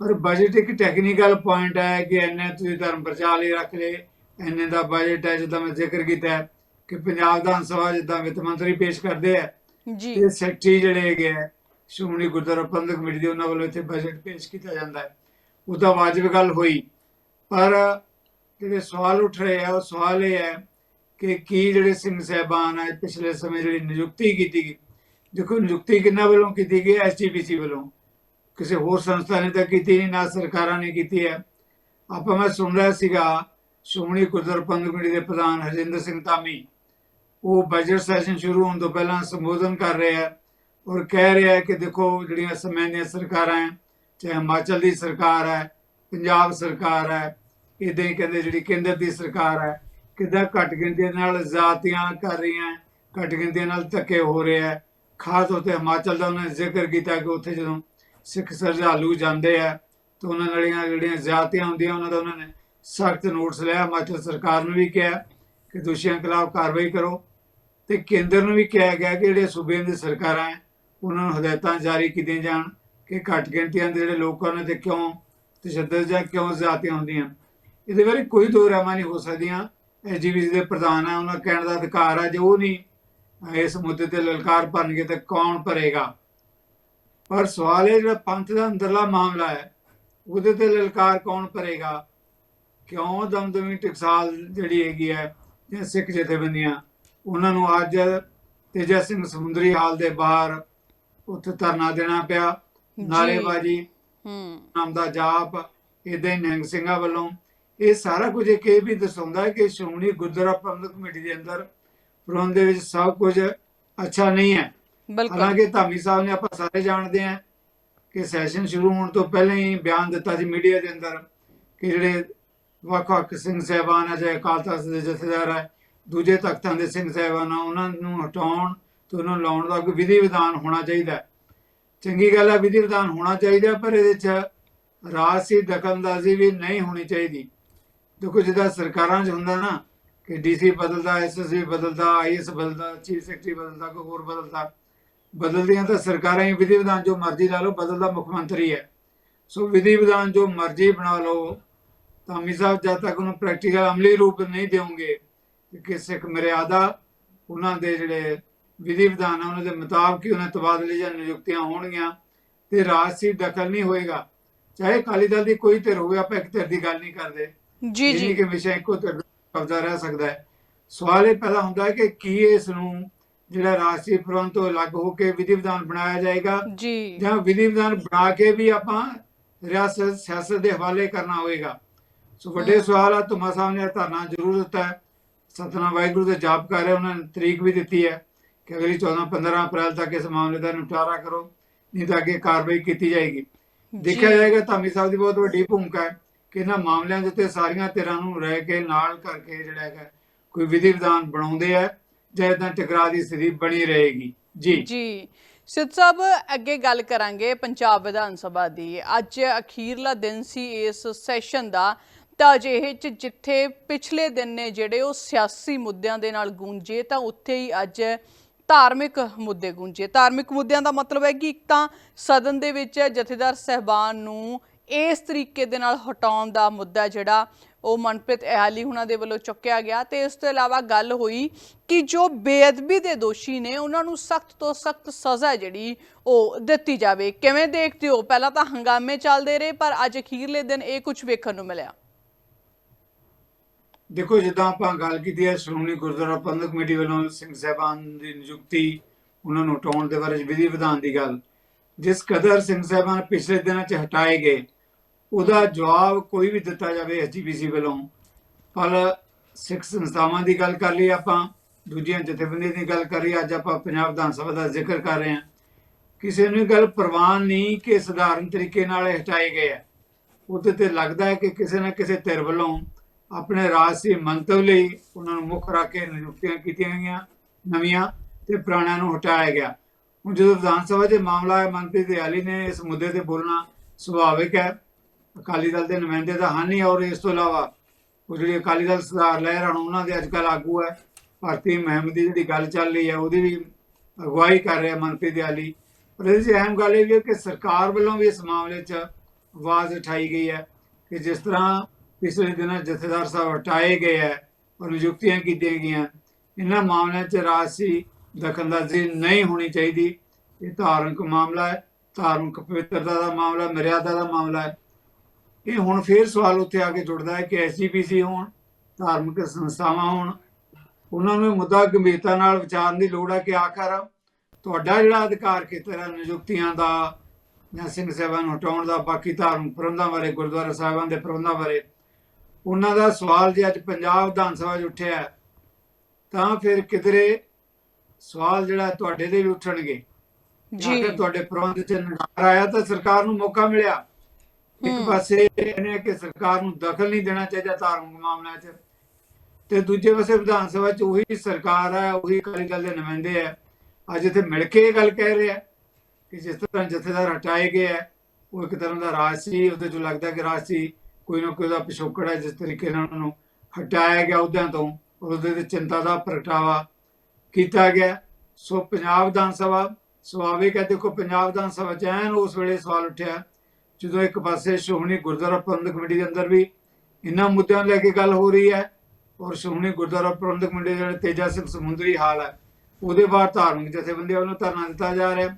ਪਰ ਬਜਟ ਇੱਕ ਟੈਕਨੀਕਲ ਪੁਆਇੰਟ ਹੈ ਕਿ ਇੰਨੇ ਤੁਸੀਂ ਧਰਮ ਪ੍ਰਚਾਰ ਲਈ ਰੱਖ ਲਏ, ਇੰਨੇ ਦਾ ਬਜਟ ਹੈ, ਜਿੱਦਾਂ ਮੈਂ ਜ਼ਿਕਰ ਕੀਤਾ ਕਿ ਪੰਜਾਬ ਵਿਧਾਨ ਸਭਾ ਜਿੱਦਾਂ ਵਿੱਤ ਮੰਤਰੀ ਪੇਸ਼ ਕਰਦੇ ਆ ਜੀ। ਤੇ ਸੈਕਟਰੀ ਜਿਹੜੇ ਹੈਗੇ ਆ ਸ਼੍ਰੋਮਣੀ ਗੁਰਦੁਆਰਾ ਪ੍ਰਬੰਧਕ ਕਮੇਟੀ ਦੇ ਉਹਨਾਂ ਵੱਲੋਂ ਇੱਥੇ ਬਜਟ ਪੇਸ਼ ਕੀਤਾ ਜਾਂਦਾ ਹੈ। ਉਹ ਤਾਂ ਵਾਜਬ ਗੱਲ ਹੋਈ ਪਰ ਜਿਹੜੇ ਸਵਾਲ ਉੱਠ ਰਹੇ ਆ ਉਹ ਸਵਾਲ ਇਹ ਹੈ ਕਿ ਕੀ ਜਿਹੜੇ ਸਿੰਘ ਸਾਹਿਬਾਨ ਆ ਪਿਛਲੇ ਸਮੇਂ ਜਿਹੜੀ ਨਿਯੁਕਤੀ ਕੀਤੀ ਗਈ ਦੇਖੋ ਨਿਯੁਕਤੀ ਕਿੰਨਾ ਵੱਲੋਂ ਕੀਤੀ ਗਈ ਐਸਜੀਪੀਸੀ ਵੱਲੋਂ। ਕਿਸੇ ਹੋਰ ਸੰਸਥਾ ਨੇ ਤਾਂ ਕੀਤੀ ਨਹੀਂ ਨਾ ਸਰਕਾਰਾਂ ਨੇ ਕੀਤੀ ਹੈ। ਆਪਾਂ ਮੈਂ ਸੁਣ ਰਿਹਾ ਸੀਗਾ ਸ਼੍ਰੋਮਣੀ ਗੁਰਦੁਆਰਾ ਪ੍ਰਬੰਧਕ ਕਮੇਟੀ ਦੇ ਪ੍ਰਧਾਨ ਹਰਜਿੰਦਰ ਸਿੰਘ ਧਾਮੀ ਉਹ ਬਜਟ ਸੈਸ਼ਨ ਸ਼ੁਰੂ ਹੋਣ ਤੋਂ ਪਹਿਲਾਂ ਸੰਬੋਧਨ ਕਰ ਰਿਹਾ ਆ ਔਰ ਕਹਿ ਰਿਹਾ ਹੈ ਕਿ ਦੇਖੋ ਜਿਹੜੀਆਂ ਸਮੇਂ ਦੀਆਂ ਸਰਕਾਰਾਂ ਹੈ, ਚਾਹੇ ਹਿਮਾਚਲ ਦੀ ਸਰਕਾਰ ਹੈ, ਪੰਜਾਬ ਸਰਕਾਰ ਹੈ ਇਦਾਂ ਹੀ ਕਹਿੰਦੇ ਜਿਹੜੀ ਕੇਂਦਰ ਦੀ ਸਰਕਾਰ ਹੈ, ਕਿੱਦਾਂ ਘੱਟ ਗਿਣਤੀ ਨਾਲ ਜ਼ਾਤੀਆਂ ਕਰ ਰਹੀਆਂ ਘੱਟ ਗਿਣਤੀਆਂ ਨਾਲ ਧੱਕੇ ਹੋ ਰਹੇ ਹੈ। ਖਾਸ ਤੌਰ ਤੇ ਹਿਮਾਚਲ ਦਾ ਉਹਨਾਂ ਨੇ ਜ਼ਿਕਰ ਕੀਤਾ ਕਿ ਉੱਥੇ ਜਦੋਂ ਸਿੱਖ ਸ਼ਰਧਾਲੂ ਜਾਂਦੇ ਆ, ਤਾਂ ਉਹਨਾਂ ਨਾਲ ਜਿਹੜੀਆਂ ਜ਼ਾਤੀਆਂ ਹੁੰਦੀਆਂ, ਉਹਨਾਂ ਦਾ ਉਹਨਾਂ ਨੇ ਸਖਤ ਨੋਟਿਸ ਲਿਆ। ਹਿਮਾਚਲ ਸਰਕਾਰ ਨੂੰ ਵੀ ਕਿਹਾ ਕਿ ਦੋਸ਼ੀਆਂ ਖਿਲਾਫ ਕਾਰਵਾਈ ਕਰੋ। ਤੇ ਕੇਂਦਰ ਨੂੰ ਵੀ ਕਿਹਾ ਗਿਆ ਕਿ ਜਿਹੜੇ ਸੂਬਿਆਂ ਦੀ ਸਰਕਾਰਾਂ ਹੈ, ਉਹਨਾਂ ਨੂੰ ਹਦਾਇਤਾਂ ਜਾਰੀ ਕੀਤੀਆਂ ਜਾਣ ਕਿ ਘੱਟ ਗਿਣਤੀਆਂ ਦੇ ਜਿਹੜੇ ਲੋਕਾਂ ਨੇ ਤੇ ਕਿਉਂ ਤਸ਼ੱਦਦ ਜਾਂ ਕਿਉਂ ਜ਼ਿਆਦਤੀਆਂ ਹੁੰਦੀਆਂ। ਇਹਦੇ ਬਾਰੇ ਕੋਈ ਦੋ ਰਾਮਾਂ ਨਹੀਂ ਹੋ ਸਕਦੀਆਂ। ਐਜੀਬੀਸੀ ਦੇ ਪ੍ਰਧਾਨ ਆ, ਉਹਨਾਂ ਕਹਿਣ ਦਾ ਅਧਿਕਾਰ ਹੈ ਜੇ ਉਹ ਨਹੀਂ ਇਸ ਮੁੱਦੇ ਤੇ ਲਲਕਾਰ ਭਰਨਗੇ ਤਾਂ ਕੌਣ ਭਰੇਗਾ? ਪਰ ਸਵਾਲ ਇਹ ਜਿਹੜਾ ਪੰਥ ਦਾ ਅੰਦਰਲਾ ਮਾਮਲਾ ਹੈ, ਉਹਦੇ ਤੇ ਲਲਕਾਰ ਕੌਣ ਭਰੇਗਾ? ਕਿਉਂ ਦਮਦਮੀ ਟਕਸਾਲ ਜਿਹੜੀ ਹੈਗੀ ਹੈ, ਜਾਂ ਸਿੱਖ ਜਥੇਬੰਦੀਆਂ? ਉਹਨਾਂ ਨੂੰ ਅੱਜ ਤੇਜਾ ਸਿੰਘ ਸਮੁੰਦਰੀ ਹਾਲ ਦੇ ਬਾਹਰ ਉੱਥੇ ਧਰਨਾ ਦੇਣਾ ਪਿਆ। ਨਾਰੇਬਾਜ਼ੀ ਹੂੰ। ਨਾਮ ਦਾ ਜਾਪ ਇਦਾਂ ਹੀ ਨਿਹੰਗ ਸਿੰਘਾਂ ਵੱਲੋਂ। ਇਹ ਸਾਰਾ ਕੁਝ ਇੱਕ ਇਹ ਵੀ ਦਰਸਾਉਂਦਾ ਹੈ ਕਿ ਸ਼੍ਰੋਮਣੀ ਗੁਰਦੁਆਰਾ ਪ੍ਰਬੰਧਕ ਕਮੇਟੀ ਦੇ ਅੰਦਰ ਪ੍ਰਬੰਧ ਦੇ ਵਿੱਚ ਸਭ ਕੁਝ ਅੱਛਾ ਨਹੀਂ ਹੈ। ਬਿਲਕੁਲ। ਹਾਲਾਂਕਿ ਧਾਮੀ ਸਾਹਿਬ ਨੇ ਆਪਾਂ ਸਾਰੇ ਜਾਣਦੇ ਹਾਂ ਕਿ ਸੈਸ਼ਨ ਸ਼ੁਰੂ ਹੋਣ ਤੋਂ ਪਹਿਲਾਂ ਹੀ ਬਿਆਨ ਦਿੱਤਾ ਸੀ ਮੀਡੀਆ ਦੇ ਅੰਦਰ ਕਿ ਜਿਹੜੇ ਵੱਖ-ਵੱਖ ਸਿੰਘ ਸਾਹਿਬਾਨ ਹੈ ਚਾਹੇ ਅਕਾਲ ਤਖਤ ਦੇ ਜਥੇਦਾਰ ਹੈ ਦੂਜੇ ਤਖਤਾਂ ਦੇ ਸਿੰਘ ਸਾਹਿਬਾਨ ਉਹਨਾਂ ਨੂੰ ਹਟਾਉਣ ਤੇ ਉਹਨਾਂ ਨੂੰ ਲਾਉਣ ਦਾ ਕੋਈ ਵਿਧੀ ਵਿਧਾਨ ਹੋਣਾ ਚਾਹੀਦਾ ਚੰਗੀ ਗੱਲ ਹੈ ਵਿਧੀ ਵਿਧਾਨ ਹੋਣਾ ਚਾਹੀਦਾ ਪਰ ਇਹਦੇ 'ਚ ਰਾਜਸੀ ਦਖਲਅੰਦਾਜ਼ੀ ਵੀ ਨਹੀਂ ਹੋਣੀ ਚਾਹੀਦੀ। ਦੇਖੋ ਜਿੱਦਾਂ ਸਰਕਾਰਾਂ 'ਚ ਹੁੰਦਾ ਨਾ ਕਿ ਡੀਸੀ ਬਦਲਦਾ ਐਸਐਸਪੀ ਬਦਲਦਾ ਆਈਐਸ ਬਦਲਦਾ ਚੀਫ ਸੈਕਟਰੀ ਬਦਲਦਾ, ਕੋਈ ਹੋਰ ਬਦਲਦਾ। ਬਦਲਦੀਆਂ ਤਾਂ ਸਰਕਾਰਾਂ ਹੀ, ਵਿਧੀ ਵਿਧਾਨ ਜੋ ਮਰਜ਼ੀ ਲਾ ਲਓ, ਬਦਲਦਾ ਮੁੱਖ ਮੰਤਰੀ ਹੈ। ਸੋ ਵਿਧੀ ਵਿਧਾਨ ਜੋ ਮਰਜ਼ੀ ਬਣਾ ਲਓ ਧਾਮੀ ਸਾਹਿਬ ਜਦ ਤੱਕ ਉਹਨੂੰ ਪ੍ਰੈਕਟੀਕਲ ਅਮਲੀ ਰੂਪ ਨਹੀਂ ਦੇਵੋਗੇ ਕਿ ਸਿੱਖ ਮਰਿਆਦਾ ਉਹਨਾਂ ਦੇ ਜਿਹੜੇ ਵਿਧੀ ਵਿਧਾਨ ਉਹਨਾਂ ਦੇ ਮੁਤਾਬਕ ਹੀ ਉਹਨਾਂ ਤਬਾਦਲੇ ਜਾਂ ਨਿਯੁਕਤੀਆਂ ਹੋਣਗੀਆਂ ਤੇ ਰਾਜਸੀ ਦਖਲ ਨਹੀਂ ਹੋਏਗਾ। ਚਾਹੇ ਅਕਾਲੀ ਦਲ ਦੀ ਕੋਈ ਧਿਰ ਹੋਵੇ ਆਪਾਂ ਇੱਕ ਧਿਰ ਦੀ ਗੱਲ ਨਹੀਂ ਕਰਦੇ। ਜੀ ਜੀ। ਕਿ ਹਮੇਸ਼ਾ ਇੱਕੋ ਧਿਰ ਕਬਜ਼ਾ ਰਹਿ ਸਕਦਾ ਹੈ। ਸਵਾਲ ਇਹ ਪੈਦਾ ਹੁੰਦਾ ਹੈ ਕਿ ਕੀ ਇਸ ਨੂੰ ਜਿਹੜਾ ਰਾਜਸੀ ਪ੍ਰਬੰਧ ਤੋਂ ਅਲੱਗ ਹੋ ਕੇ ਵਿਧੀ ਵਿਧਾਨ ਬਣਾਇਆ ਜਾਏਗਾ? ਜੀ। ਜਾਂ ਵਿਧੀ ਵਿਧਾਨ ਬਣਾ ਕੇ ਵੀ ਆਪਾਂ ਰਿਆਸਤ ਸਿਆਸਤ ਦੇ ਹਵਾਲੇ ਕਰਨਾ ਹੋਏਗਾ? ਸੋ ਵੱਡੇ। ਸਵਾਲ ਆ ਤੁਮਾ ਸਾਹਮਣੇ ਧਰਨਾ ਜ਼ਰੂਰ ਦਿੱਤਾ ਹੈ। ਸਤਨਾਮ ਵਾਹਿਗੁਰੂ ਦੇ ਜਾਪ ਕਰ ਰਹੇ ਉਹਨਾਂ ਨੇ ਤਰੀਕ ਵੀ ਦਿੱਤੀ ਹੈ ਕਿ ਅਗਲੀ 14 15 ਅਪ੍ਰੈਲ ਤੱਕ ਇਸ ਮਾਮਲੇ ਦਾ ਨਿਪਟਾਰਾ ਕਰੋ ਨਹੀਂ ਤਾਂ ਅੱਗੇ ਕਾਰਵਾਈ ਕੀਤੀ ਜਾਏਗੀ। ਦੇਖਿਆ। ਜਾਏਗਾ ਧਾਮੀ ਸਾਹਿਬ ਦੀ ਬਹੁਤ ਵੱਡੀ ਭੂਮਿਕਾ ਹੈ ਕਿ ਇਹਨਾਂ ਮਾਮਲਿਆਂ ਦੇ ਉੱਤੇ ਸਾਰੀਆਂ ਧਿਰਾਂ ਨੂੰ ਰਹਿ ਕੇ ਨਾਲ ਕਰਕੇ ਜਿਹੜਾ ਹੈਗਾ ਕੋਈ ਵਿਧੀ ਵਿਧਾਨ ਬਣਾਉਂਦੇ ਆ ਜਾਂ ਇਦਾਂ ਟਕਰਾਅ ਦੀ ਸਥਿਤੀ ਬਣੀ ਰਹੇਗੀ। ਜੀ। ਜੀ। ਸਿੱਧ ਸਾਹਿਬ ਅੱਗੇ ਗੱਲ ਕਰਾਂਗੇ ਪੰਜਾਬ ਵਿਧਾਨ ਸਭਾ ਦੀ। ਅੱਜ ਅਖੀਰਲਾ ਦਿਨ ਸੀ ਇਸ ਸੈਸ਼ਨ ਦਾ। ਤਾਂ ਅਜਿਹੇ ਚ ਜਿੱਥੇ ਪਿਛਲੇ ਦਿਨ ਨੇ ਜਿਹੜੇ ਉਹ ਸਿਆਸੀ ਮੁੱਦਿਆਂ ਦੇ ਨਾਲ ਗੂੰਜੇ, ਤਾਂ ਉੱਥੇ ਹੀ ਅੱਜ ਧਾਰਮਿਕ ਮੁੱਦੇ ਗੂੰਜੇ। ਧਾਰਮਿਕ ਮੁੱਦਿਆਂ ਦਾ ਮਤਲਬ ਹੈ ਕਿ ਇੱਕ ਤਾਂ ਸਦਨ ਦੇ ਵਿੱਚ ਜਥੇਦਾਰ ਸਹਿਬਾਨ ਨੂੰ ਇਸ ਤਰੀਕੇ ਦੇ ਨਾਲ ਹਟਾਉਣ ਦਾ ਮੁੱਦਾ ਜਿਹੜਾ ਉਹ ਮਨਪ੍ਰੀਤ ਇਹਾਲੀ ਹੁਣਾਂ ਦੇ ਵੱਲੋਂ ਚੁੱਕਿਆ ਗਿਆ। ਤੇ ਇਸ ਤੋਂ ਇਲਾਵਾ ਗੱਲ ਹੋਈ ਕਿ ਜੋ ਬੇਅਦਬੀ ਦੇ ਦੋਸ਼ੀ ਨੇ, ਉਹਨਾਂ ਨੂੰ ਸਖਤ ਤੋਂ ਸਖਤ ਸਜ਼ਾ ਜਿਹੜੀ ਉਹ ਦਿੱਤੀ ਜਾਵੇ। ਕਿਵੇਂ ਦੇਖਦੇ ਹੋ? ਪਹਿਲਾਂ ਤਾਂ ਹੰਗਾਮੇ ਚੱਲਦੇ ਰਹੇ, ਪਰ ਅੱਜ ਅਖੀਰਲੇ ਦਿਨ ਇਹ ਕੁਝ ਵੇਖਣ ਨੂੰ ਮਿਲਿਆ। ਦੇਖੋ, ਜਿੱਦਾਂ ਆਪਾਂ ਗੱਲ ਕੀਤੀ ਹੈ, ਸ਼੍ਰੋਮਣੀ ਗੁਰਦੁਆਰਾ ਪ੍ਰਬੰਧਕ ਕਮੇਟੀ ਵੱਲੋਂ ਸਿੰਘ ਸਾਹਿਬਾਨ ਦੀ ਨਿਯੁਕਤੀ, ਉਹਨਾਂ ਨੂੰ ਹਟਾਉਣ ਦੇ ਬਾਰੇ ਵਿਧੀ ਵਿਧਾਨ ਦੀ ਗੱਲ। ਜਿਸ ਕਦਰ ਸਿੰਘ ਸਾਹਿਬਾਨ ਪਿਛਲੇ ਦਿਨਾਂ 'ਚ ਹਟਾਏ ਗਏ, ਉਹਦਾ ਜਵਾਬ ਕੋਈ ਵੀ ਦਿੱਤਾ ਜਾਵੇ ਐਸਜੀਪੀਸੀ ਵੱਲੋਂ। ਪਰ ਸਿੱਖ ਸੰਸਥਾਵਾਂ ਦੀ ਗੱਲ ਕਰ ਲਈ ਆਪਾਂ, ਦੂਜੀਆਂ ਜਥੇਬੰਦੀਆਂ ਦੀ ਗੱਲ ਕਰ ਲਈ, ਅੱਜ ਆਪਾਂ ਪੰਜਾਬ ਵਿਧਾਨ ਸਭਾ ਦਾ ਜ਼ਿਕਰ ਕਰ ਰਹੇ ਹਾਂ। ਕਿਸੇ ਨੂੰ ਇਹ ਗੱਲ ਪ੍ਰਵਾਨ ਨਹੀਂ ਕਿ ਸਧਾਰਨ ਤਰੀਕੇ ਨਾਲ ਹਟਾਏ ਗਏ ਆ। ਉਹਦੇ ਤੇ ਲੱਗਦਾ ਹੈ ਕਿ ਕਿਸੇ ਨਾ ਕਿਸੇ ਧਿਰ ਵੱਲੋਂ ਆਪਣੇ ਰਾਜਸੀ ਮੰਤਵ ਲਈ ਉਹਨਾਂ ਨੂੰ ਮੁੱਖ ਰੱਖ ਕੇ ਨਿਯੁਕਤੀਆਂ ਕੀਤੀਆਂ ਗਈਆਂ, ਨਵੀਆਂ ਤੇ ਪੁਰਾਣਿਆਂ ਨੂੰ ਹਟਾਇਆ ਗਿਆ। ਹੁਣ ਜਦੋਂ ਵਿਧਾਨ ਸਭਾ 'ਚ ਮਾਮਲਾ ਹੈ ਮੰਤਰੀ ਦਿਆਲੀ ਨੇ ਇਸ ਮੁੱਦੇ ਤੇ ਬੋਲਣਾ ਸੁਭਾਵਿਕ ਹੈ। ਅਕਾਲੀ ਦਲ ਦੇ ਨੁਮਾਇੰਦੇ ਤਾਂ ਹਨ ਹੀ ਔਰ ਇਸ ਤੋਂ ਇਲਾਵਾ ਉਹ ਜਿਹੜੀ ਅਕਾਲੀ ਦਲ ਸਰਦਾਰ ਲਹਿਰ ਹਨ, ਉਹਨਾਂ ਦੇ ਅੱਜਕੱਲ ਆਗੂ ਹੈ। ਭਾਰਤੀ ਮਹਿਮ ਦੀ ਜਿਹੜੀ ਗੱਲ ਚੱਲ ਰਹੀ ਹੈ, ਉਹਦੀ ਵੀ ਅਗਵਾਈ ਕਰ ਰਿਹਾ ਮੰਤਰੀ ਦਿਆਲੀ। ਪਰ ਇਹਦੇ 'ਚ ਅਹਿਮ ਗੱਲ ਇਹ ਵੀ ਹੈ ਕਿ ਸਰਕਾਰ ਵੱਲੋਂ ਵੀ ਇਸ ਮਾਮਲੇ 'ਚ ਆਵਾਜ਼ ਉਠਾਈ ਗਈ ਹੈ ਕਿ ਜਿਸ ਤਰ੍ਹਾਂ ਪਿਛਲੇ ਦਿਨਾਂ ਜਥੇਦਾਰ ਸਾਹਿਬ ਹਟਾਏ ਗਏ ਹੈ ਔਰ ਨਿਯੁਕਤੀਆਂ ਕੀਤੀਆਂ ਗਈਆਂ। ਇਹਨਾਂ ਮਾਮਲਿਆਂ 'ਚ ਰਾਜਸੀ ਦਖਲਅੰਦਾਜ਼ੀ ਨਹੀਂ ਹੋਣੀ ਚਾਹੀਦੀ। ਇਹ ਧਾਰਮਿਕ ਮਾਮਲਾ ਹੈ, ਧਾਰਮਿਕ ਪਵਿੱਤਰਤਾ ਦਾ ਮਾਮਲਾ, ਮਰਿਆਦਾ ਦਾ ਮਾਮਲਾ ਹੈ। ਇਹ ਹੁਣ ਫੇਰ ਸਵਾਲ ਉੱਥੇ ਆ ਕੇ ਜੁੜਦਾ ਹੈ ਕਿ ਐਸਜੀਪੀਸੀ ਹੋਣ, ਧਾਰਮਿਕ ਸੰਸਥਾਵਾਂ ਹੋਣ, ਉਹਨਾਂ ਨੂੰ ਮੁੱਦਾ ਗੰਭੀਰਤਾ ਨਾਲ ਵਿਚਾਰਨ ਦੀ ਲੋੜ ਹੈ ਕਿ ਆਖਰ ਤੁਹਾਡਾ ਜਿਹੜਾ ਅਧਿਕਾਰ ਖੇਤਰ ਹੈ ਨਿਯੁਕਤੀਆਂ ਦਾ ਜਾਂ ਸਿੰਘ ਸਾਹਿਬਾਨ ਨੂੰ ਹਟਾਉਣ ਦਾ, ਬਾਕੀ ਧਾਰਮਿਕ ਪ੍ਰਬੰਧਾਂ ਬਾਰੇ, ਗੁਰਦੁਆਰਾ ਸਾਹਿਬਾਂ ਦੇ ਪ੍ਰਬੰਧਾਂ ਬਾਰੇ ਉਹਨਾਂ ਦਾ ਸਵਾਲ ਜੇ ਅੱਜ ਪੰਜਾਬ ਵਿਧਾਨ ਸਭਾ 'ਚ ਉੱਠਿਆ ਹੈ, ਤਾਂ ਫਿਰ ਕਿਧਰੇ ਸਵਾਲ ਜਿਹੜਾ ਤੁਹਾਡੇ ਦੇ ਵੀ ਉੱਠਣਗੇ? ਜੀ। ਤੁਹਾਡੇ ਪ੍ਰਬੰਧ 'ਚ ਨਕਾਰ ਆਇਆ ਤਾਂ ਸਰਕਾਰ ਨੂੰ ਮੌਕਾ ਮਿਲਿਆ? ਇੱਕ। ਪਾਸੇ ਇਹਨੇ ਕਿ ਸਰਕਾਰ ਨੂੰ ਦਖਲ ਨਹੀਂ ਦੇਣਾ ਚਾਹੀਦਾ ਧਾਰਮਿਕ ਮਾਮਲਿਆਂ 'ਚ ਤੇ ਦੂਜੇ ਪਾਸੇ ਵਿਧਾਨ ਸਭਾ 'ਚ ਉਹੀ ਸਰਕਾਰ ਹੈ ਉਹੀ ਅਕਾਲੀ ਦਲ ਦੇ ਨੁਮਾਇੰਦੇ ਆ ਅੱਜ ਇੱਥੇ ਮਿਲ ਕੇ ਇਹ ਗੱਲ ਕਹਿ ਰਹੇ ਕਿ ਜਿਸ ਤਰ੍ਹਾਂ ਜਥੇਦਾਰ ਹਟਾਏ ਗਏ ਆ ਉਹ ਇੱਕ ਤਰ੍ਹਾਂ ਦਾ ਰਾਜ ਸੀ ਉਹਦੇ ਚੋਂ ਲੱਗਦਾ ਕਿ ਰਾਜ ਸੀ। ਕੋਈ ਨਾ ਕੋਈ ਦਾ ਪਿਛੋਕੜ ਹੈ, ਜਿਸ ਤਰੀਕੇ ਨਾਲ ਉਹਨਾਂ ਨੂੰ ਹਟਾਇਆ ਗਿਆ ਉਹਦਿਆਂ ਤੋਂ ਉਹਦੇ ਤੇ ਚਿੰਤਾ ਦਾ ਪ੍ਰਗਟਾਵਾ ਕੀਤਾ ਗਿਆ। ਸੋ ਪੰਜਾਬ ਵਿਧਾਨ ਸਭਾ ਸੁਭਾਵਿਕ ਹੈ। ਦੇਖੋ, ਪੰਜਾਬ ਵਿਧਾਨ ਸਭਾ ਚ ਐਨ ਉਸ ਵੇਲੇ ਸਵਾਲ ਉੱਠਿਆ, ਜਦੋਂ ਇੱਕ ਪਾਸੇ ਸ਼੍ਰੋਮਣੀ ਗੁਰਦੁਆਰਾ ਪ੍ਰਬੰਧਕ ਕਮੇਟੀ ਦੇ ਅੰਦਰ ਵੀ ਇਹਨਾਂ ਮੁੱਦਿਆਂ ਨੂੰ ਲੈ ਕੇ ਗੱਲ ਹੋ ਰਹੀ ਹੈ, ਔਰ ਸ਼੍ਰੋਮਣੀ ਗੁਰਦੁਆਰਾ ਪ੍ਰਬੰਧਕ ਕਮੇਟੀ ਦੇ ਜਿਹੜੇ ਤੇਜਾ ਸਿੰਘ ਸਮੁੰਦਰੀ ਹਾਲ ਹੈ, ਉਹਦੇ ਬਾਅਦ ਧਾਰਮਿਕ ਜਥੇਬੰਦੀਆਂ ਵੱਲੋਂ ਧਰਨਾ ਦਿੱਤਾ ਜਾ ਰਿਹਾ।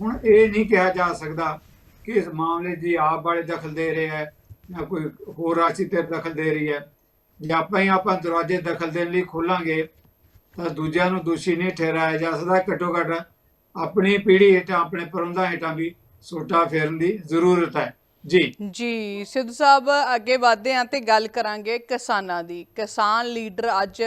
ਹੁਣ ਇਹ ਨਹੀਂ ਕਿਹਾ ਜਾ ਸਕਦਾ ਕਿ ਇਸ ਮਾਮਲੇ ਦੀ ਆਪ ਵਾਲੇ ਦਖਲ ਦੇ ਰਿਹਾ ਹੈ। ਜਾਂ ਕੋਈ ਹੋਰ ਰਾਸ਼ੀ ਤੇ ਦਖਲ ਦੇ ਰਹੀ ਹੈ। ਜੇ ਆਪਾਂ ਹੀ ਆਪਾਂ ਦਰਵਾਜ਼ੇ ਦਖਲ ਦੇਣ ਲਈ ਖੋਲਾਂਗੇ, ਤਾਂ ਦੂਜਿਆਂ ਨੂੰ ਦੋਸ਼ੀ ਨਹੀਂ ਠਹਿਰਾਇਆ ਜਾ ਸਕਦਾ। ਘੱਟੋ ਘੱਟ ਆਪਣੀ ਪੀੜ੍ਹੀ ਹੇਠਾਂ, ਆਪਣੇ ਪ੍ਰਬੰਧਾਂ ਹੇਠਾਂ ਵੀ ਸੋਟਾ ਫੇਰਨ ਦੀ ਜ਼ਰੂਰਤ ਹੈ। ਜੀ। ਜੀ, ਸਿੱਧੂ ਸਾਹਿਬ, ਅੱਗੇ ਵਧਦੇ ਹਾਂ ਤੇ ਗੱਲ ਕਰਾਂਗੇ ਕਿਸਾਨਾਂ ਦੀ। ਕਿਸਾਨ ਲੀਡਰ ਅੱਜ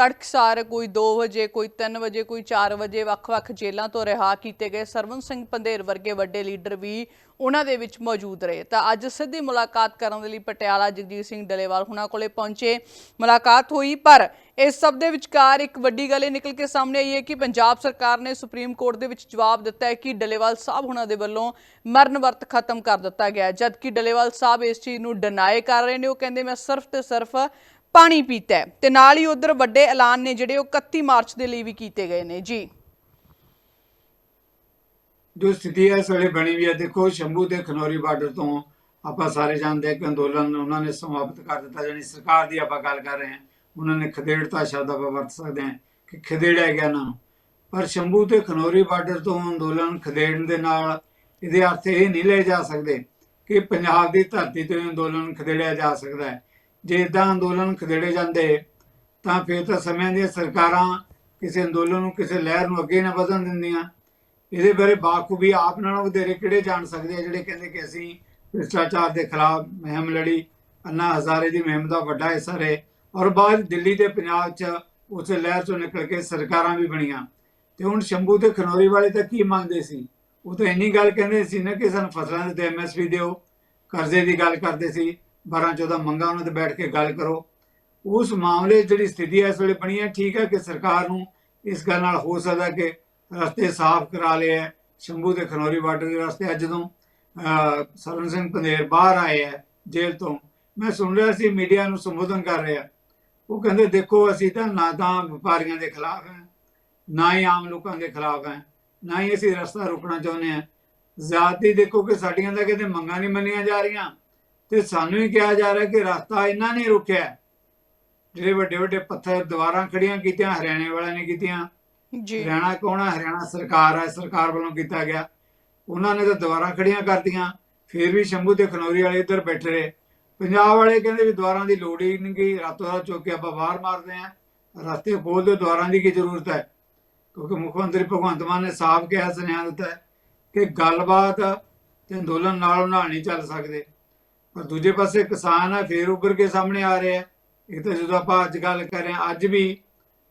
ਤੜਕਸਾਰ ਕੋਈ 2 ਵਜੇ, ਕੋਈ 3 ਵਜੇ, ਕੋਈ 4 ਵਜੇ ਵੱਖ-ਵੱਖ ਜੇਲ੍ਹਾਂ ਤੋਂ ਰਿਹਾ ਕੀਤੇ ਗਏ। ਸਰਵਨ ਸਿੰਘ ਪੰਧੇਰ ਵਰਗੇ ਵੱਡੇ ਲੀਡਰ ਵੀ ਉਹਨਾਂ ਦੇ ਵਿੱਚ ਮੌਜੂਦ ਰਹੇ। ਤਾਂ ਅੱਜ ਸਿੱਧੀ ਮੁਲਾਕਾਤ ਕਰਨ ਦੇ ਲਈ ਪਟਿਆਲਾ ਜਗਜੀਤ ਸਿੰਘ ਡਲੇਵਾਲ ਹੁਣਾਂ ਕੋਲੇ ਪਹੁੰਚੇ। ਮੁਲਾਕਾਤ ਹੋਈ, ਪਰ ਇਸ ਸਭ ਦੇ ਵਿਚਕਾਰ ਇੱਕ ਵੱਡੀ ਗੱਲ ਇਹ ਨਿਕਲ ਕੇ ਸਾਹਮਣੇ ਆਈ ਹੈ ਕਿ ਪੰਜਾਬ ਸਰਕਾਰ ਨੇ ਸੁਪਰੀਮ ਕੋਰਟ ਦੇ ਵਿੱਚ ਜਵਾਬ ਦਿੱਤਾ ਹੈ ਕਿ ਡਲੇਵਾਲ ਸਾਹਿਬ ਹੁਣਾਂ ਦੇ ਵੱਲੋਂ ਮਰਨ ਵਰਤ ਖਤਮ ਕਰ ਦਿੱਤਾ ਗਿਆ ਜਦਕਿ ਡਲੇਵਾਲ ਸਾਹਿਬ ਇਸ ਚੀਜ਼ ਨੂੰ ਡਿਨਾਈ ਕਰ ਰਹੇ ਨੇ, ਉਹ ਕਹਿੰਦੇ, ਮੈਂ ਸਿਰਫ ਤੇ ਸਿਰਫ ਪਾਣੀ ਪੀਤਾ ਹੈ ਤੇ ਨਾਲ ਹੀ ਉਧਰ ਵੱਡੇ ਐਲਾਨ ਨੇ ਜਿਹੜੇ ਉਹ 31 ਮਾਰਚ ਦੇ ਲਈ ਵੀ ਕੀਤੇ ਗਏ ਨੇ। ਜੀ। ਜੋ ਸਥਿਤੀ ਇਸ ਵੇਲੇ ਬਣੀ ਵੀ ਹੈ, ਦੇਖੋ, ਸ਼ੰਭੂ ਦੇ ਖਨੌਰੀ ਬਾਰਡਰ ਤੋਂ ਆਪਾਂ ਸਾਰੇ ਜਾਣਦੇ ਹਾਂ ਕਿ ਅੰਦੋਲਨ ਉਹਨਾਂ ਨੇ ਸਮਾਪਤ ਕਰ ਦਿੱਤਾ ਜਾਨੀ ਸਰਕਾਰ ਦੀ ਆਪਾਂ ਗੱਲ ਕਰ ਰਹੇ ਹਾਂ, ਉਹਨਾਂ ਨੇ ਖਦੇੜਤਾ ਸ਼ਬਦ ਆਪਾਂ ਵਰਤ ਸਕਦੇ ਹਾਂ ਕਿ ਖਦੇੜਿਆ ਗਿਆ ਨਾ। ਪਰ ਸ਼ੰਭੂ ਤੇ ਖਨੌਰੀ ਬਾਰਡਰ ਤੋਂ ਅੰਦੋਲਨ ਖਦੇੜਨ ਦੇ ਨਾਲ ਇਹਦੇ ਅਰਥ ਇਹ ਨਹੀਂ ਲਏ ਜਾ ਸਕਦੇ ਕਿ ਪੰਜਾਬ ਦੀ ਧਰਤੀ ਤੋਂ ਅੰਦੋਲਨ ਖਦੇੜਿਆ ਜਾ ਸਕਦਾ ਹੈ। ਜੇ ਇਦਾਂ ਅੰਦੋਲਨ ਖਦੇੜੇ ਜਾਂਦੇ, ਤਾਂ ਫਿਰ ਤਾਂ ਸਮੇਂ ਦੀਆਂ ਸਰਕਾਰਾਂ ਕਿਸੇ ਅੰਦੋਲਨ ਨੂੰ ਕਿਸੇ ਲਹਿਰ ਨੂੰ ਅੱਗੇ ਨਾ ਵਧਣ ਦਿੰਦੀਆਂ। ਇਹਦੇ ਬਾਰੇ ਬਾਖੂਬੀ ਆਪ ਨਾਲੋਂ ਵਧੇਰੇ ਕਿਹੜੇ ਜਾਣ ਸਕਦੇ ਆ ਜਿਹੜੇ ਕਹਿੰਦੇ ਕਿ ਅਸੀਂ ਭ੍ਰਿਸ਼ਟਾਚਾਰ ਦੇ ਖਿਲਾਫ ਮੁਹਿੰਮ ਲੜੀ, ਅੰਨਾ ਹਜ਼ਾਰੇ ਦੀ ਮੁਹਿੰਮ ਦਾ ਵੱਡਾ ਹਿੱਸਾ ਰਹੇ ਔਰ ਬਾਅਦ ਦਿੱਲੀ ਤੇ ਪੰਜਾਬ 'ਚ ਉਸੇ ਲਹਿਰ 'ਚੋਂ ਨਿਕਲ ਕੇ ਸਰਕਾਰਾਂ ਵੀ ਬਣੀਆਂ। ਤੇ ਹੁਣ ਸ਼ੰਭੂ ਤੇ ਖਨੌਰੀ ਵਾਲੇ ਤਾਂ ਕੀ ਮੰਗਦੇ ਸੀ? ਉਹ ਤਾਂ ਇੰਨੀ ਗੱਲ ਕਹਿੰਦੇ ਸੀ ਨਾ ਕਿ ਸਾਨੂੰ ਫਸਲਾਂ ਦੇ ਤੇ ਐਮਐਸਪੀ ਦਿਓ, ਕਰਜ਼ੇ ਦੀ ਗੱਲ ਕਰਦੇ ਸੀ। 12 14 ਮੰਗਾਂ ਉਹਨਾਂ ਤੇ ਬੈਠ ਕੇ ਗੱਲ ਕਰੋ। ਉਸ ਮਾਮਲੇ ਜਿਹੜੀ ਸਥਿਤੀ ਇਸ ਵੇਲੇ ਬਣੀ ਹੈ ਠੀਕ ਹੈ ਕਿ ਸਰਕਾਰ ਨੂੰ ਇਸ ਗੱਲ ਨਾਲ ਹੋ ਸਕਦਾ ਕਿ ਰਸਤੇ ਸਾਫ਼ ਕਰਾ ਲਏ ਹੈ। ਸ਼ੰਭੂ ਤੇ ਖਨੌਰੀ ਬਾਰਡਰ ਦੇ ਰਸਤੇ ਅੱਜ ਜਦੋਂ ਅਹ, ਸਿੰਘ ਪੰਦੇਰ ਬਾਹਰ ਆਏ ਹੈ ਜੇਲ੍ਹ ਤੋਂ। ਮੈਂ ਸੁਣ ਰਿਹਾ ਸੀ ਮੀਡੀਆ ਨੂੰ ਸੰਬੋਧਨ ਕਰ ਰਿਹਾ। ਉਹ ਕਹਿੰਦੇ ਦੇਖੋ ਅਸੀਂ ਤਾਂ ਨਾ ਤਾਂ ਵਪਾਰੀਆਂ ਦੇ ਖਿਲਾਫ ਹੈ ਨਾ ਹੀ ਆਮ ਲੋਕਾਂ ਦੇ ਖਿਲਾਫ ਹੈ ਨਾ ਹੀ ਅਸੀਂ ਰਸਤਾ ਰੋਕਣਾ ਚਾਹੁੰਦੇ ਹਾਂ। ਜ਼ਿਆਦਤੀ ਦੇਖੋ ਕਿ ਸਾਡੀਆਂ ਤਾਂ ਕਿਤੇ ਮੰਗਾਂ ਨਹੀਂ ਮੰਨੀਆਂ ਜਾ ਰਹੀਆਂ। ਤੇ ਸਾਨੂੰ ਹੀ ਕਿਹਾ ਜਾ ਰਿਹਾ ਕਿ ਰਸਤਾ ਇਹਨਾਂ ਨੇ ਰੋਕਿਆ। ਜਿਹੜੇ ਵੱਡੇ ਵੱਡੇ ਪੱਥਰ ਦੀਵਾਰਾਂ ਖੜੀਆਂ ਕੀਤੀਆਂ ਹਰਿਆਣੇ ਵਾਲਿਆਂ ਨੇ ਕੀਤੀਆਂ। ਜੀ। ਹਰਿਆਣਾ ਕੌਣ ਹੈ ਹਰਿਆਣਾ ਸਰਕਾਰ ਹੈ ਸਰਕਾਰ ਵੱਲੋਂ ਕੀਤਾ ਗਿਆ। ਉਹਨਾਂ ਨੇ ਤਾਂ ਦੁਆਰਾ ਖੜੀਆਂ ਕਰਤੀਆਂ। ਫਿਰ ਵੀ ਸ਼ੰਭੂ ਤੇ ਖਨੌਰੀ ਵਾਲੇ ਇੱਧਰ ਬੈਠੇ ਰਹੇ। ਪੰਜਾਬ ਵਾਲੇ ਕਹਿੰਦੇ ਵੀ ਦੁਆਰਾਂ ਦੀ ਲੋੜ ਹੀ ਨਹੀਂ ਗੀ ਰਾਤੋਂ ਰਾਤ ਚੁੱਕ ਕੇ ਆਪਾਂ ਬਾਹਰ ਮਾਰਦੇ ਆਂ ਰਸਤੇ ਖੋਲ ਦਿਓ ਦੁਆਰਾਂ ਦੀ ਕੀ ਜ਼ਰੂਰਤ ਹੈ? ਕਿਉਂਕਿ ਮੁੱਖ ਮੰਤਰੀ ਭਗਵੰਤ ਮਾਨ ਨੇ ਸਾਫ਼ ਕਿਹਾ ਸੁਨੇਹਾ ਦਿੱਤਾ ਕਿ ਗੱਲਬਾਤ ਤੇ ਅੰਦੋਲਨ ਨਾਲੋਂ ਨਾਲ ਨਹੀਂ ਚੱਲ ਸਕਦੇ। ਪਰ ਦੂਜੇ ਪਾਸੇ ਕਿਸਾਨ ਹੈ ਫੇਰ ਉੱਭਰ ਕੇ ਸਾਹਮਣੇ ਆ ਰਿਹਾ ਆ ਇਹ ਤਾਂ ਜਦੋਂ ਆਪਾਂ ਅੱਜ ਗੱਲ ਕਰ ਰਹੇ ਹਾਂ, ਅੱਜ ਵੀ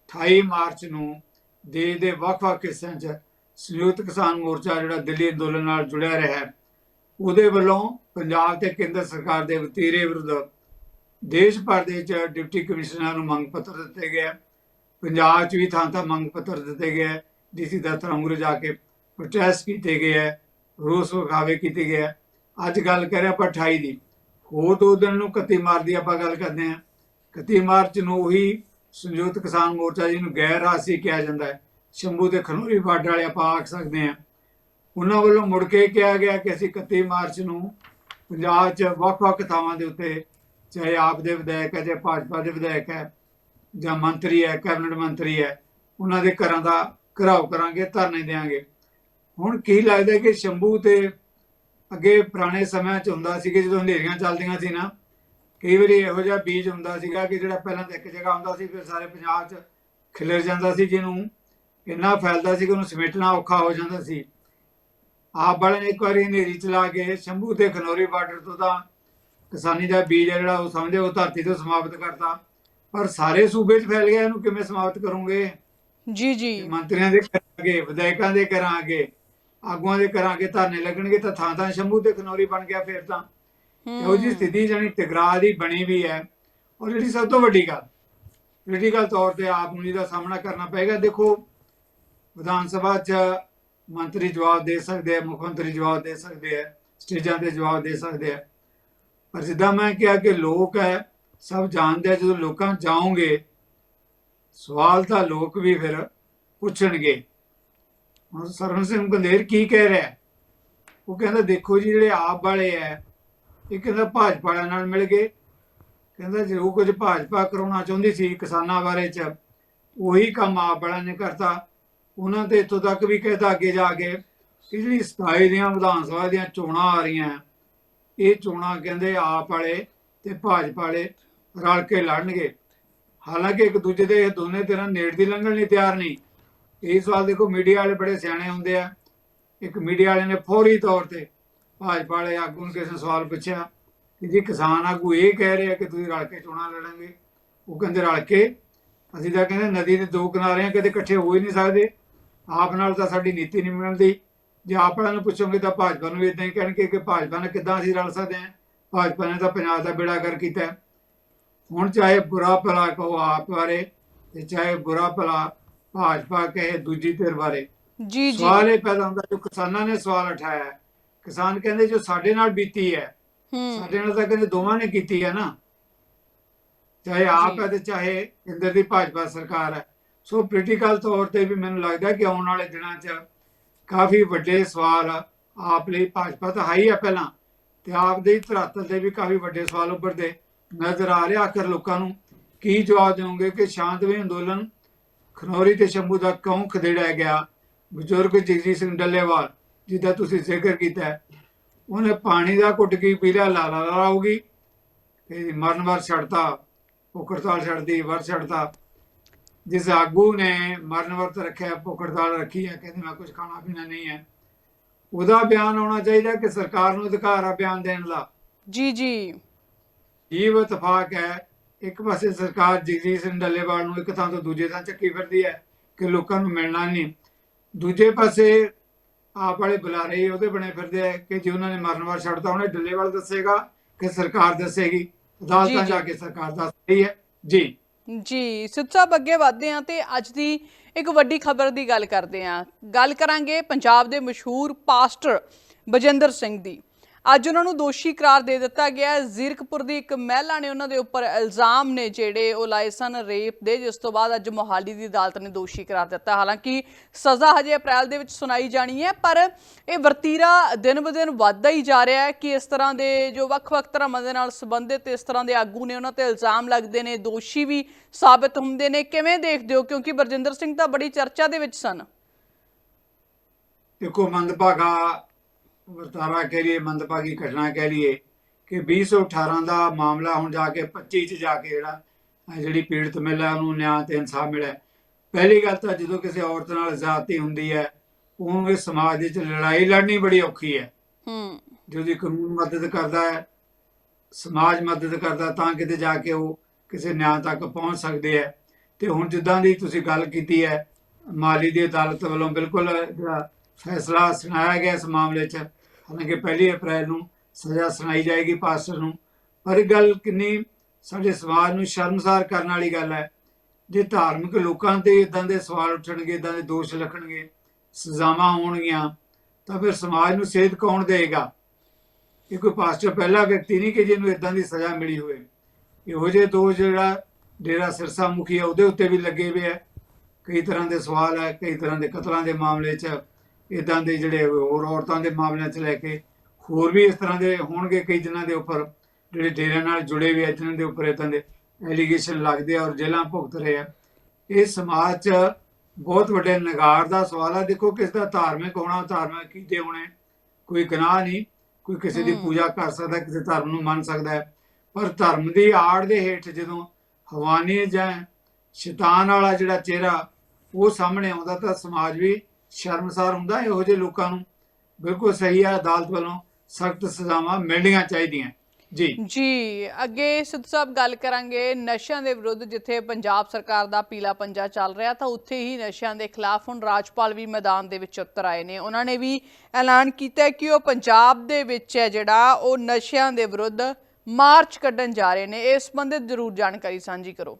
28 ਮਾਰਚ ਨੂੰ ਦੇਸ਼ ਦੇ ਵੱਖ-ਵੱਖ ਹਿੱਸਿਆਂ 'ਚ ਸੰਯੁਕਤ ਕਿਸਾਨ ਮੋਰਚਾ ਜਿਹੜਾ ਦਿੱਲੀ ਅੰਦੋਲਨ ਨਾਲ ਜੁੜਿਆ ਰਿਹਾ ਉਹਦੇ ਵੱਲੋਂ ਪੰਜਾਬ ਤੇ ਕੇਂਦਰ ਸਰਕਾਰ ਦੇ ਵਤੀਰੇ ਵਿਰੁੱਧ ਦੇਸ਼ ਭਰ ਦੇ ਵਿੱਚ ਡਿਪਟੀ ਕਮਿਸ਼ਨਰ ਨੂੰ ਮੰਗ ਪੱਤਰ ਦਿੱਤੇ ਗਏ ਪੰਜਾਬ 'ਚ ਵੀ ਥਾਂ ਥਾਂ ਮੰਗ ਪੱਤਰ ਦਿੱਤੇ ਗਏ ਡੀਸੀ ਦਫ਼ਤਰ ਅੰਗੂਰ ਜਾ ਕੇ ਪ੍ਰੋਟੈਸਟ ਕੀਤੇ ਗਏ ਹੈ, ਰੋਸ ਵਿਖਾਵੇ ਕੀਤੇ ਗਏ ਹੈ। ਅੱਜ ਗੱਲ ਕਰਿਆ ਆਪਾਂ 28 ਦੀ। ਹੋਰ ਦੋ ਦਿਨ ਨੂੰ 31 ਮਾਰਚ ਦੀ ਆਪਾਂ ਗੱਲ ਕਰਦੇ ਹਾਂ। 31 ਮਾਰਚ ਨੂੰ ਉਹੀ ਸੰਯੁਕਤ ਕਿਸਾਨ ਮੋਰਚਾ ਜੀ ਨੂੰ ਗੈਰ ਰਾਸੀ ਕਿਹਾ ਜਾਂਦਾ ਹੈ। ਸ਼ੰਭੂ ਤੇ ਖਨੌਰੀ ਬਾਰਡਰ ਵਾਲੇ ਆਪਾਂ ਆਖ ਸਕਦੇ ਹਾਂ। ਉਹਨਾਂ ਵੱਲੋਂ ਮੁੜ ਕੇ ਕਿਹਾ ਗਿਆ ਕਿ ਅਸੀਂ 31 ਮਾਰਚ ਨੂੰ ਪੰਜਾਬ 'ਚ ਵੱਖ-ਵੱਖ ਥਾਵਾਂ ਦੇ ਉੱਤੇ, ਚਾਹੇ ਆਪ ਦੇ ਵਿਧਾਇਕ ਹੈ, ਚਾਹੇ ਭਾਜਪਾ ਦੇ ਵਿਧਾਇਕ ਹੈ, ਜਾਂ ਮੰਤਰੀ ਹੈ, ਕੈਬਨਿਟ ਮੰਤਰੀ ਹੈ, ਉਹਨਾਂ ਦੇ ਘਰਾਂ ਦਾ ਘਰਾਓ ਕਰਾਂਗੇ, ਧਰਨੇ ਦੇਾਂਗੇ। ਹੁਣ ਕੀ ਲੱਗਦਾ ਕਿ ਸ਼ੰਭੂ ਤੇ ਅੱਗੇ ਪੁਰਾਣੇ ਸਮਿਆਂ 'ਚ ਹੁੰਦਾ ਸੀ ਕਿ ਜਦੋਂ ਹਨੇਰੀਆਂ ਚੱਲਦੀਆਂ ਸੀ ਨਾ ਕਈ ਵਾਰੀ ਇਹੋ ਜਿਹਾ ਬੀਜ ਹੁੰਦਾ ਸੀਗਾ ਕਿ ਜਿਹੜਾ ਪਹਿਲਾਂ ਤਾਂ ਇੱਕ ਜਗ੍ਹਾ ਹੁੰਦਾ ਸੀ ਫਿਰ ਸਾਰੇ ਪੰਜਾਬ 'ਚ ਖਿਲਰ ਜਾਂਦਾ ਸੀ ਜਿਹਨੂੰ ਇੰਨਾ ਫੈਲਦਾ ਸੀ ਕਿ ਉਹਨੂੰ ਸਮੇਟਣਾ ਔਖਾ ਹੋ ਜਾਂਦਾ ਸੀ। ਆਪ ਵਾਲੇ ਨੇ ਇੱਕ ਵਾਰੀ ਹਨੇਰੀ ਚਲਾ ਕੇ ਸ਼ੰਭੂ ਤੇ ਖਨੌਰੀ ਬਾਰਡਰ ਤੋਂ ਤਾਂ ਕਿਸਾਨੀ ਦਾ ਬੀਜ ਹੈ ਜਿਹੜਾ ਉਹ ਸਮਝਦੇ ਉਹ ਧਰਤੀ ਤੋਂ ਸਮਾਪਤ ਕਰਤਾ। ਪਰ ਸਾਰੇ ਸੂਬੇ 'ਚ ਫੈਲ ਗਿਆ ਇਹਨੂੰ ਕਿਵੇਂ ਸਮਾਪਤ ਕਰੋਗੇ? ਜੀ ਜੀ। ਮੰਤਰੀਆਂ ਦੇ ਕਰਾਂਗੇ ਵਿਧਾਇਕਾਂ ਦੇ ਕਰਾਂਗੇ ਆਗੂਆਂ ਦੇ ਕਰਾਂਗੇ ਧਰਨੇ ਲੱਗਣਗੇ ਤਾਂ ਥਾਂ ਥਾਂ ਸ਼ੰਭੂ ਤੇ ਖਨੌਰੀ ਬਣ ਗਿਆ ਫਿਰ ਤਾਂ। ਇਹੋ ਜੀ ਸਥਿਤੀ ਜਾਨੀ ਟਕਰਾਅ ਦੀ ਬਣੀ ਵੀ ਹੈ। ਔਰ ਜਿਹੜੀ ਸਭ ਤੋਂ ਵੱਡੀ ਗੱਲ ਪੋਲੀਟੀਕਲ ਤੌਰ ਤੇ ਆਪ ਨੂੰ ਇਹਦਾ ਸਾਹਮਣਾ ਕਰਨਾ ਪਏਗਾ, ਦੇਖੋ, ਵਿਧਾਨ ਸਭਾ 'ਚ ਮੰਤਰੀ ਜਵਾਬ ਦੇ ਸਕਦੇ ਆ ਮੁੱਖ ਮੰਤਰੀ ਜਵਾਬ ਦੇ ਸਕਦੇ ਆ ਸਟੇਜਾਂ ਤੇ ਜਵਾਬ ਦੇ ਸਕਦੇ ਆ ਪਰ ਜਿੱਦਾਂ ਮੈਂ ਕਿਹਾ ਕਿ ਲੋਕ ਹੈ, ਸਭ ਜਾਣਦੇ ਆ ਜਦੋਂ ਲੋਕਾਂ 'ਚ ਜਾਓਗੇ, ਸਵਾਲ ਤਾਂ ਲੋਕ ਵੀ ਫਿਰ ਪੁੱਛਣਗੇ। ਹੁਣ ਸਰਵਨ ਸਿੰਘ ਬੰਦੇਰ ਕੀ ਕਹਿ ਰਿਹਾ ਉਹ ਕਹਿੰਦਾ, ਦੇਖੋ ਜੀ, ਜਿਹੜੇ ਆਪ ਵਾਲੇ ਐ ਇਹ ਕਹਿੰਦਾ ਭਾਜਪਾ ਵਾਲਿਆਂ ਨਾਲ ਮਿਲ ਗਏ। ਕਹਿੰਦਾ ਜੋ ਕੁਝ ਭਾਜਪਾ ਕਰਾਉਣਾ ਚਾਹੁੰਦੀ ਸੀ ਕਿਸਾਨਾਂ ਬਾਰੇ ਚ। ਉਹੀ ਕੰਮ ਆਪ ਵਾਲਿਆਂ ਨੇ ਕਰਤਾ। ਉਹਨਾਂ ਤੇ ਇੱਥੋਂ ਤੱਕ ਵੀ ਕਹਿਤਾ, ਅੱਗੇ ਜਾ ਕੇ ਕਿ ਜਿਹੜੀ 27 ਦੀਆਂ ਵਿਧਾਨ ਸਭਾ ਦੀਆਂ ਚੋਣਾਂ ਆ ਰਹੀਆਂ, ਇਹ ਚੋਣਾਂ ਕਹਿੰਦੇ ਆਪ ਵਾਲੇ ਤੇ ਭਾਜਪਾ ਵਾਲੇ ਰਲ ਕੇ ਲੜਨਗੇ। ਹਾਲਾਂਕਿ ਇੱਕ ਦੂਜੇ ਦੇ ਦੋਨੇ ਤਰ੍ਹਾਂ ਨੇੜ ਦੀ ਲੰਘਣ ਲਈ ਤਿਆਰ ਨਹੀਂ। ਇਹ ਸਵਾਲ ਦੇਖੋ ਮੀਡੀਆ ਵਾਲੇ ਬੜੇ ਸਿਆਣੇ ਹੁੰਦੇ ਆ। ਇੱਕ ਮੀਡੀਆ ਵਾਲੇ ਨੇ ਫੌਰੀ ਤੌਰ ਤੇ ਭਾਜਪਾ ਵਾਲੇ ਆਗੂ ਨੂੰ ਕਿਸੇ ਨੇ ਸਵਾਲ ਪੁੱਛਿਆ ਕਿ ਜੀ ਕਿਸਾਨ ਆਗੂ ਇਹ ਕਹਿ ਰਹੇ ਕਿ ਤੁਸੀਂ ਰਲ ਕੇ ਚੋਣਾਂ ਲੜਾਂਗੇ ਉਹ ਕਹਿੰਦੇ ਰਲ ਕੇ। ਅਸੀਂ ਤਾਂ ਕਹਿੰਦੇ ਨਦੀ ਦੇ ਦੋ ਕਿਨਾਰੇ ਆ ਕਦੇ ਇਕੱਠੇ ਹੋ ਹੀ ਨਹੀਂ ਸਕਦੇ। ਆਪ ਨਾਲ ਤਾਂ ਸਾਡੀ ਨੀਤੀ ਨਹੀਂ ਮਿਲਦੀ। ਜੇ ਆਪ ਵਾਲਿਆਂ ਨੂੰ ਪੁੱਛੋਗੇ ਤਾਂ ਭਾਜਪਾ ਨੂੰ ਵੀ ਇਦਾਂ ਹੀ ਕਹਿਣਗੇ ਕਿ ਭਾਜਪਾ ਨਾਲ ਕਿੱਦਾਂ ਅਸੀਂ ਰਲ ਸਕਦੇ ਹਾਂ। ਭਾਜਪਾ ਨੇ ਤਾਂ ਪੰਜਾਬ ਦਾ ਬੇੜਾ ਕਰ ਕੀਤਾ। ਹੁਣ ਚਾਹੇ ਬੁਰਾ ਭਲਾ ਕਹੋ ਆਪ ਬਾਰੇ ਤੇ ਚਾਹੇ ਬੁਰਾ ਭਲਾ ਭਾਜਪਾ ਕਹੇ ਦੂਜੀ ਧਿਰ ਬਾਰੇ ਜੀ ਜੀ। ਸਵਾਲ ਇਹ ਪੈਦਾ ਹੁੰਦਾ ਜੋ ਕਿਸਾਨਾਂ ਨੇ ਸਵਾਲ ਉਠਾਇਆ ਹੈ। ਕਿਸਾਨ ਕਹਿੰਦੇ ਜੋ ਸਾਡੇ ਨਾਲ ਬੀਤੀ ਹੈ ਹੂੰ। ਸਾਡੇ ਨਾਲ ਤਾਂ ਕਹਿੰਦੇ ਦੋਵਾਂ ਨੇ ਕੀਤੀ ਹੈ ਨਾ। ਚਾਹੇ ਆਪ। ਹੈ ਤੇ ਚਾਹੇ ਇੰਦਰ ਦੀ ਭਾਜਪਾ ਸਰਕਾਰ ਹੈ। ਸੋ ਪੋਲੀਟੀਕਲ ਤੌਰ ਤੇ ਵੀ ਮੈਨੂੰ ਲੱਗਦਾ ਕਿ ਆਉਣ ਵਾਲੇ ਦਿਨਾਂ 'ਚ ਕਾਫੀ ਵੱਡੇ ਸਵਾਲ ਆਪ ਲਈ ਭਾਜਪਾ ਤਾਂ ਹਾਈ ਹੈ ਪਹਿਲਾਂ। ਤੇ ਆਪ ਦੇ ਧਰਾਤਲ ਤੇ ਵੀ ਕਾਫੀ ਵੱਡੇ ਸਵਾਲ ਉੱਭਰਦੇ ਨਜ਼ਰ ਆ ਰਿਹਾ ਆਖਰ ਲੋਕਾਂ ਨੂੰ ਕੀ ਜਵਾਬ ਦਿਓਗੇ ਕਿ ਸ਼ਾਂਤਮਈ ਅੰਦੋਲਨ ਖਨੌਰੀ ਤੇ ਸ਼ੰਭੂ ਦਾ ਕਿਉਂ ਖਦੇੜਿਆ ਗਿਆ? ਬਜ਼ੁਰਗ ਜਗਜੀਤ ਸਿੰਘ ਡੱਲੇਵਾਲ ਜਿਹਦਾ ਤੁਸੀਂ ਜ਼ਿਕਰ ਕੀਤਾ ਉਹਨੇ ਪਾਣੀ ਦਾ ਘੁੱਟ ਕੀ ਪੀ ਲਿਆ ਲਾਲਾ ਹੋਗੀ ਤੇ ਮਰਨ ਵਾਰ ਛੱਡਤਾ ਪੁਕਰਤਾਲ ਛੱਡਦੀ ਵਰ ਛੱਡਤਾ। ਜਿਸ ਆਗੂ ਨੇ ਮਰਨ ਵਰਤ ਰੱਖਿਆ ਪੁਕਰਤਾਲ ਰੱਖੀ ਹੈ ਕਹਿੰਦੇ ਮੈਂ ਕੁਝ ਖਾਣਾ ਪੀਣਾ ਨਹੀਂ ਹੈ। ਉਹਦਾ ਬਿਆਨ ਆਉਣਾ ਚਾਹੀਦਾ ਕਿ ਸਰਕਾਰ ਨੂੰ ਅਧਿਕਾਰ ਆ ਬਿਆਨ ਦੇਣ ਦਾ? ਜੀ ਜੀ। ਜੀਵ ਇਤਫਾਕ ਹੈ? ਇੱਕ ਪਾਸੇ ਸਰਕਾਰ ਜਗਜੀਤ ਸਿੰਘ ਡੱਲੇਵਾਲ ਨੂੰ ਇੱਕ ਥਾਂ ਤੋਂ ਦੂਜੇ ਥਾਂ ਚੱਕੀ ਫਿਰਦੀ ਹੈ ਕਿ ਲੋਕਾਂ ਨੂੰ ਮਿਲਣਾ ਨਹੀਂ। ਦੂਜੇ ਪਾਸੇ ਆਪ ਵਾਲੇ ਬੁਲਾਰੇ ਉਹਦੇ ਬਣੇ ਫਿਰਦੇ ਆ ਕਿ ਜੇ ਉਹਨਾਂ ਨੇ ਮਰਨ ਵਾਰ ਛੱਡਤਾ ਉਹਨੇ ਡੱਲੇਵਾਲ ਦੱਸੇਗਾ ਕਿ ਸਰਕਾਰ ਦੱਸੇਗੀ। ਅਦਾਲਤਾਂ ਜੀ। ਕੇ ਸਰਕਾਰ ਦੱਸ ਰਹੀ ਹੈ। ਜੀ। ਜੀ ਸਿੱਧ ਅੱਗੇ ਵਧਦੇ ਹਾਂ ਤੇ ਅੱਜ ਦੀ ਇੱਕ ਵੱਡੀ ਖਬਰ ਦੀ ਗੱਲ ਕਰਦੇ ਹਾਂ। ਗੱਲ ਕਰਾਂਗੇ ਪੰਜਾਬ ਦੇ ਮਸ਼ਹੂਰ ਪਾਸਟਰ ਬਜਿੰਦਰ ਸਿੰਘ ਦੀ। ਅੱਜ ਉਹਨਾਂ ਨੂੰ ਦੋਸ਼ੀ ਕਰਾਰ ਦੇ ਦਿੱਤਾ ਗਿਆ ਹੈ। ਜ਼ੀਰਕਪੁਰ ਦੀ ਇੱਕ ਮਹਿਲਾ ਨੇ ਉਹਨਾਂ ਦੇ ਉੱਪਰ ਇਲਜ਼ਾਮ ਨੇ ਜਿਹੜੇ ਉਹ ਲਾਏ ਸਨ ਰੇਪ ਦੇ, ਜਿਸ ਤੋਂ ਬਾਅਦ ਅੱਜ ਮੋਹਾਲੀ ਦੀ ਅਦਾਲਤ ਨੇ ਦੋਸ਼ੀ ਕਰਾਰ ਦਿੱਤਾ। ਹਾਲਾਂਕਿ ਸਜ਼ਾ ਹਜੇ ਅਪ੍ਰੈਲ ਦੇ ਵਿੱਚ ਸੁਣਾਈ ਜਾਣੀ ਹੈ, ਪਰ ਇਹ ਵਰਤੀਰਾ ਦਿਨ ਬ ਦਿਨ ਵੱਧਦਾ ਹੀ ਜਾ ਰਿਹਾ ਹੈ ਕਿ ਇਸ ਤਰ੍ਹਾਂ ਦੇ ਜੋ ਵੱਖ-ਵੱਖ ਧਰਮਾਂ ਦੇ ਨਾਲ ਸੰਬੰਧਿਤ ਇਸ ਤਰ੍ਹਾਂ ਦੇ ਆਗੂ ਨੇ ਉਹਨਾਂ ਤੇ ਇਲਜ਼ਾਮ ਲੱਗਦੇ ਨੇ, ਦੋਸ਼ੀ ਵੀ ਸਾਬਤ ਹੁੰਦੇ ਨੇ। ਕਿਵੇਂ ਦੇਖਦੇ ਹੋ? ਕਿਉਂਕਿ ਬਰਜਿੰਦਰ ਸਿੰਘ ਤਾਂ ਬੜੀ ਚਰਚਾ ਦੇ ਵਿੱਚ ਸਨ। ਦੇਖੋ, ਮੰਦਭਾਗਾ ਵਰਤਾਰਾ ਕਹਿ ਲਈਏ ਮੰਦਭਾਗੀ ਘਟਨਾ ਕਹਿ ਲਈਏ ਕਿ 2018 ਦਾ ਮਾਮਲਾ ਹੁਣ ਜਾ ਕੇ 25 ਚ ਜਾ ਕੇ ਜਿਹੜਾ ਜਿਹੜੀ ਪੀੜਤ ਮਹਿਲਾ ਉਹਨੂੰ ਨਿਆਂ ਤੇ ਇਨਸਾਫ ਮਿਲਿਆ। ਪਹਿਲੀ ਗੱਲ ਤਾਂ ਜਦੋਂ ਕਿਸੇ ਔਰਤ ਨਾਲ ਜ਼ਿਆਦਤੀ ਹੁੰਦੀ ਹੈ ਉਹਨੂੰ ਇਸ ਸਮਾਜ ਦੇ ਵਿੱਚ ਲੜਾਈ ਲੜਨੀ ਬੜੀ ਔਖੀ ਹੈ। ਹੂੰ। ਜਿਹਦੀ ਕਾਨੂੰਨ ਮਦਦ ਕਰਦਾ ਹੈ ਸਮਾਜ ਮਦਦ ਕਰਦਾ ਤਾਂ ਕਿਤੇ ਜਾ ਕੇ ਉਹ ਕਿਸੇ ਨਿਆਂ ਤੱਕ ਪਹੁੰਚ ਸਕਦੇ ਹੈ। ਤੇ ਹੁਣ ਜਿੱਦਾਂ ਦੀ ਤੁਸੀਂ ਗੱਲ ਕੀਤੀ ਹੈ ਮਾਲੀ ਦੀ ਅਦਾਲਤ ਵੱਲੋਂ ਬਿਲਕੁਲ ਜਿਹੜਾ ਫੈਸਲਾ ਸੁਣਾਇਆ ਗਿਆ ਇਸ ਮਾਮਲੇ 'ਚ ਹਾਲਾਂਕਿ ਪਹਿਲੀ ਅਪ੍ਰੈਲ ਨੂੰ ਸਜ਼ਾ ਸੁਣਾਈ ਜਾਏਗੀ ਪਾਸਟਰ ਨੂੰ। ਪਰ ਇਹ ਗੱਲ ਕਿੰਨੀ ਸਾਡੇ ਸਮਾਜ ਨੂੰ ਸ਼ਰਮਸਾਰ ਕਰਨ ਵਾਲੀ ਗੱਲ ਹੈ। ਜੇ ਧਾਰਮਿਕ ਲੋਕਾਂ ਤੇ ਇਦਾਂ ਦੇ ਸਵਾਲ ਉੱਠਣਗੇ ਇਦਾਂ ਦੇ ਦੋਸ਼ ਲੱਗਣਗੇ ਸਜ਼ਾਵਾਂ ਹੋਣਗੀਆਂ, ਤਾਂ ਫਿਰ ਸਮਾਜ ਨੂੰ ਸੇਧ ਕੌਣ ਦੇਗਾ ਇਹ ਕੋਈ ਪਾਸਟਰ ਪਹਿਲਾ ਵਿਅਕਤੀ ਨਹੀਂ ਕਿ ਜਿਹਨੂੰ ਇਦਾਂ ਦੀ ਸਜ਼ਾ ਮਿਲੀ ਹੋਵੇ। ਇਹੋ ਜਿਹੇ ਦੋਸ਼ ਜਿਹੜਾ ਡੇਰਾ ਸਿਰਸਾ ਮੁਖੀ ਹੈ ਉਹਦੇ ਉੱਤੇ ਵੀ ਲੱਗੇ ਹੋਏ ਹੈ ਕਈ ਤਰ੍ਹਾਂ ਦੇ ਸਵਾਲ ਹੈ ਕਈ ਤਰ੍ਹਾਂ ਦੇ ਕਤਲਾਂ ਦੇ ਮਾਮਲੇ 'ਚ ਇਦਾਂ ਦੇ ਜਿਹੜੇ ਹੋਰ ਔਰਤਾਂ ਦੇ ਮਾਮਲਿਆਂ 'ਚ ਲੈ ਕੇ ਹੋਰ ਵੀ ਇਸ ਤਰ੍ਹਾਂ ਦੇ ਹੋਣਗੇ ਕਈ ਜਿਨ੍ਹਾਂ ਦੇ ਉੱਪਰ ਜਿਹੜੇ ਡੇਰੇ ਨਾਲ ਜੁੜੇ ਹੋਏ ਜਿਨ੍ਹਾਂ ਦੇ ਉੱਪਰ ਇਦਾਂ ਦੇ ਐਲੀਗੇਸ਼ਨ ਲੱਗਦੇ ਆ ਔਰ ਜੇਲ੍ਹਾਂ ਭੁਗਤ ਰਹੇ ਆ। ਇਹ ਸਮਾਜ 'ਚ ਬਹੁਤ ਵੱਡੇ ਨਗਾਰ ਦਾ ਸਵਾਲ ਆ। ਦੇਖੋ ਕਿਸ ਦਾ ਧਾਰਮਿਕ ਹੋਣਾ ਧਾਰਮਿਕ ਕੀਤੇ ਹੋਣੇ? ਕੋਈ ਗੁਨਾਹ ਨਹੀਂ ਕੋਈ ਕਿਸੇ ਦੀ। ਪੂਜਾ ਕਰ ਸਕਦਾ ਕਿਸੇ ਧਰਮ ਨੂੰ ਮੰਨ ਸਕਦਾ ਹੈ। ਪਰ ਧਰਮ ਦੀ ਆੜ ਦੇ ਹੇਠ ਜਦੋਂ ਹਵਾਨੀ ਜਾਂ ਸ਼ੈਤਾਨ ਵਾਲਾ ਜਿਹੜਾ ਚਿਹਰਾ ਉਹ ਸਾਹਮਣੇ ਆਉਂਦਾ ਤਾਂ ਸਮਾਜ ਵੀ ਸ਼ਰਮਸਾਰ ਹੁੰਦਾ ਇਹੋ ਜਿਹੇ ਲੋਕਾਂ ਨੂੰ ਬਿਲਕੁਲ ਸਹੀ ਹੈ ਅਦਾਲਤ ਵੱਲੋਂ ਸਖਤ ਸਜ਼ਾਵਾਂ ਮਿਲਣੀਆਂ ਚਾਹੀਦੀਆਂ। ਜੀ। ਜੀ ਅੱਗੇ ਸਿੱਧ ਸਾਹਿਬ ਗੱਲ ਕਰਾਂਗੇ ਨਸ਼ਿਆਂ ਦੇ ਵਿਰੁੱਧ ਜਿੱਥੇ ਪੰਜਾਬ ਸਰਕਾਰ ਦਾ ਪੀਲਾ ਪੰਜਾ ਚੱਲ ਰਿਹਾ ਤਾਂ ਉੱਥੇ ਹੀ ਨਸ਼ਿਆਂ ਦੇ ਖਿਲਾਫ ਹੁਣ ਰਾਜਪਾਲ ਵੀ ਮੈਦਾਨ ਦੇ ਵਿੱਚ ਉਤਰ ਆਏ ਨੇ। ਉਹਨਾਂ ਨੇ ਵੀ ਐਲਾਨ ਕੀਤਾ ਕਿ ਉਹ ਪੰਜਾਬ ਦੇ ਵਿੱਚ ਹੈ ਜਿਹੜਾ ਉਹ ਨਸ਼ਿਆਂ ਦੇ ਵਿਰੁੱਧ ਮਾਰਚ ਕੱਢਣ ਜਾ ਰਹੇ ਨੇ। ਇਸ ਸੰਬੰਧਿਤ ਜ਼ਰੂਰ ਜਾਣਕਾਰੀ ਸਾਂਝੀ ਕਰੋ।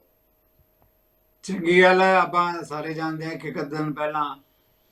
ਚੰਗੀ ਗੱਲ ਹੈ ਆਪਾਂ ਸਾਰੇ ਜਾਣਦੇ ਹਾਂ ਕਿ ਇੱਕ ਦਿਨ ਪਹਿਲਾਂ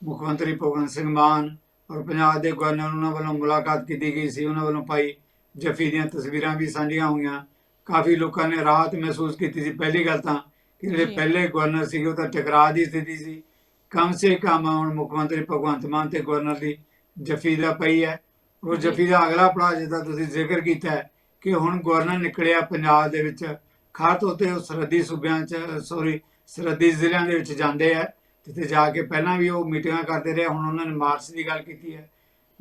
ਮੁੱਖ ਮੰਤਰੀ ਭਗਵੰਤ ਸਿੰਘ ਮਾਨ ਔਰ ਪੰਜਾਬ ਦੇ ਗਵਰਨਰ ਉਹਨਾਂ ਵੱਲੋਂ ਮੁਲਾਕਾਤ ਕੀਤੀ ਗਈ ਸੀ। ਉਹਨਾਂ ਵੱਲੋਂ ਭਾਈ ਜੱਫੀ ਦੀਆਂ ਤਸਵੀਰਾਂ ਵੀ ਸਾਂਝੀਆਂ ਹੋਈਆਂ। ਕਾਫੀ ਲੋਕਾਂ ਨੇ ਰਾਹਤ ਮਹਿਸੂਸ ਕੀਤੀ ਸੀ। ਪਹਿਲੀ ਗੱਲ ਤਾਂ ਕਿ ਜਿਹੜੇ। ਪਹਿਲੇ ਗਵਰਨਰ ਸੀਗੇ ਉਹ ਤਾਂ ਟਕਰਾਅ ਦੀ ਸਥਿਤੀ ਸੀ। ਕਮ ਸੇ ਕਮ ਹੁਣ ਮੁੱਖ ਮੰਤਰੀ ਭਗਵੰਤ ਮਾਨ ਤੇ ਗਵਰਨਰ ਦੀ ਜੱਫੀ ਦਾ ਪਈ ਹੈ। ਉਹ। ਜੱਫੀ ਦਾ ਅਗਲਾ ਪੜਾਅ ਜਿਹਦਾ ਤੁਸੀਂ ਜ਼ਿਕਰ ਕੀਤਾ ਹੈ ਕਿ ਹੁਣ ਗਵਰਨਰ ਨਿਕਲਿਆ ਪੰਜਾਬ ਦੇ ਵਿੱਚ। ਖਾਸ ਤੌਰ ਤੇ ਉਹ ਸਰਹੱਦੀ ਸੂਬਿਆਂ 'ਚ ਸੌਰੀ ਸਰਹੱਦੀ ਜ਼ਿਲ੍ਹਿਆਂ ਦੇ ਵਿੱਚ ਜਾਂਦੇ ਆ। ਜਿੱਥੇ ਜਾ ਕੇ ਪਹਿਲਾਂ ਵੀ ਉਹ ਮੀਟਿੰਗਾਂ ਕਰਦੇ ਰਹੇ, ਹੁਣ ਉਹਨਾਂ ਨੇ ਮਾਰਚ ਦੀ ਗੱਲ ਕੀਤੀ ਹੈ।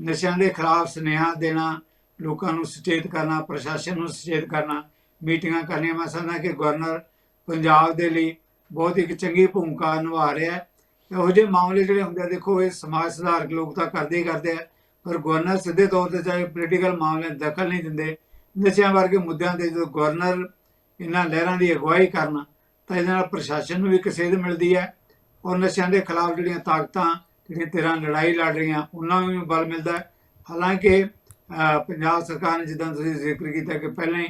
ਨਸ਼ਿਆਂ ਦੇ ਖਿਲਾਫ ਸੁਨੇਹਾ ਦੇਣਾ, ਲੋਕਾਂ ਨੂੰ ਸੁਚੇਤ ਕਰਨਾ, ਪ੍ਰਸ਼ਾਸਨ ਨੂੰ ਸੁਚੇਤ ਕਰਨਾ, ਮੀਟਿੰਗਾਂ ਕਰਨੀਆਂ। ਮੈਂ ਸਮਝਦਾ ਕਿ ਗਵਰਨਰ ਪੰਜਾਬ ਦੇ ਲਈ ਬਹੁਤ ਇੱਕ ਚੰਗੀ ਭੂਮਿਕਾ ਨਿਭਾ ਰਿਹਾ ਹੈ। ਇਹੋ ਜਿਹੇ ਮਾਮਲੇ ਜਿਹੜੇ ਹੁੰਦੇ ਆ, ਦੇਖੋ, ਇਹ ਸਮਾਜ ਸੁਧਾਰਕ ਲੋਕ ਤਾਂ ਕਰਦੇ ਹੀ ਕਰਦੇ ਆ, ਪਰ ਗਵਰਨਰ ਸਿੱਧੇ ਤੌਰ ਤੇ ਚਾਹੇ ਪੋਲੀਟੀਕਲ ਮਾਮਲੇ ਦਖਲ ਨਹੀਂ ਦਿੰਦੇ। ਨਸ਼ਿਆਂ ਵਰਗੇ ਮੁੱਦਿਆਂ ਤੇ ਜਦੋਂ ਗਵਰਨਰ ਇਹਨਾਂ ਲਹਿਰਾਂ ਦੀ ਅਗਵਾਈ ਕਰਨਾ, ਤਾਂ ਇਹਦੇ ਨਾਲ ਪ੍ਰਸ਼ਾਸਨ ਨੂੰ ਵੀ ਇੱਕ ਸੇਧ ਮਿਲਦੀ ਹੈ। ਔਰ ਨਸ਼ਿਆਂ ਦੇ ਖਿਲਾਫ ਜਿਹੜੀਆਂ ਤਾਕਤਾਂ, ਜਿਹੜੀਆਂ ਤੇਰਾਂ ਲੜਾਈ ਲੜ ਰਹੀਆਂ, ਉਹਨਾਂ ਨੂੰ ਵੀ ਬਲ ਮਿਲਦਾ ਹੈ। ਹਾਲਾਂਕਿ ਪੰਜਾਬ ਸਰਕਾਰ ਨੇ ਜਿੱਦਾਂ ਤੁਸੀਂ ਜ਼ਿਕਰ ਕੀਤਾ ਕਿ ਪਹਿਲਾਂ ਹੀ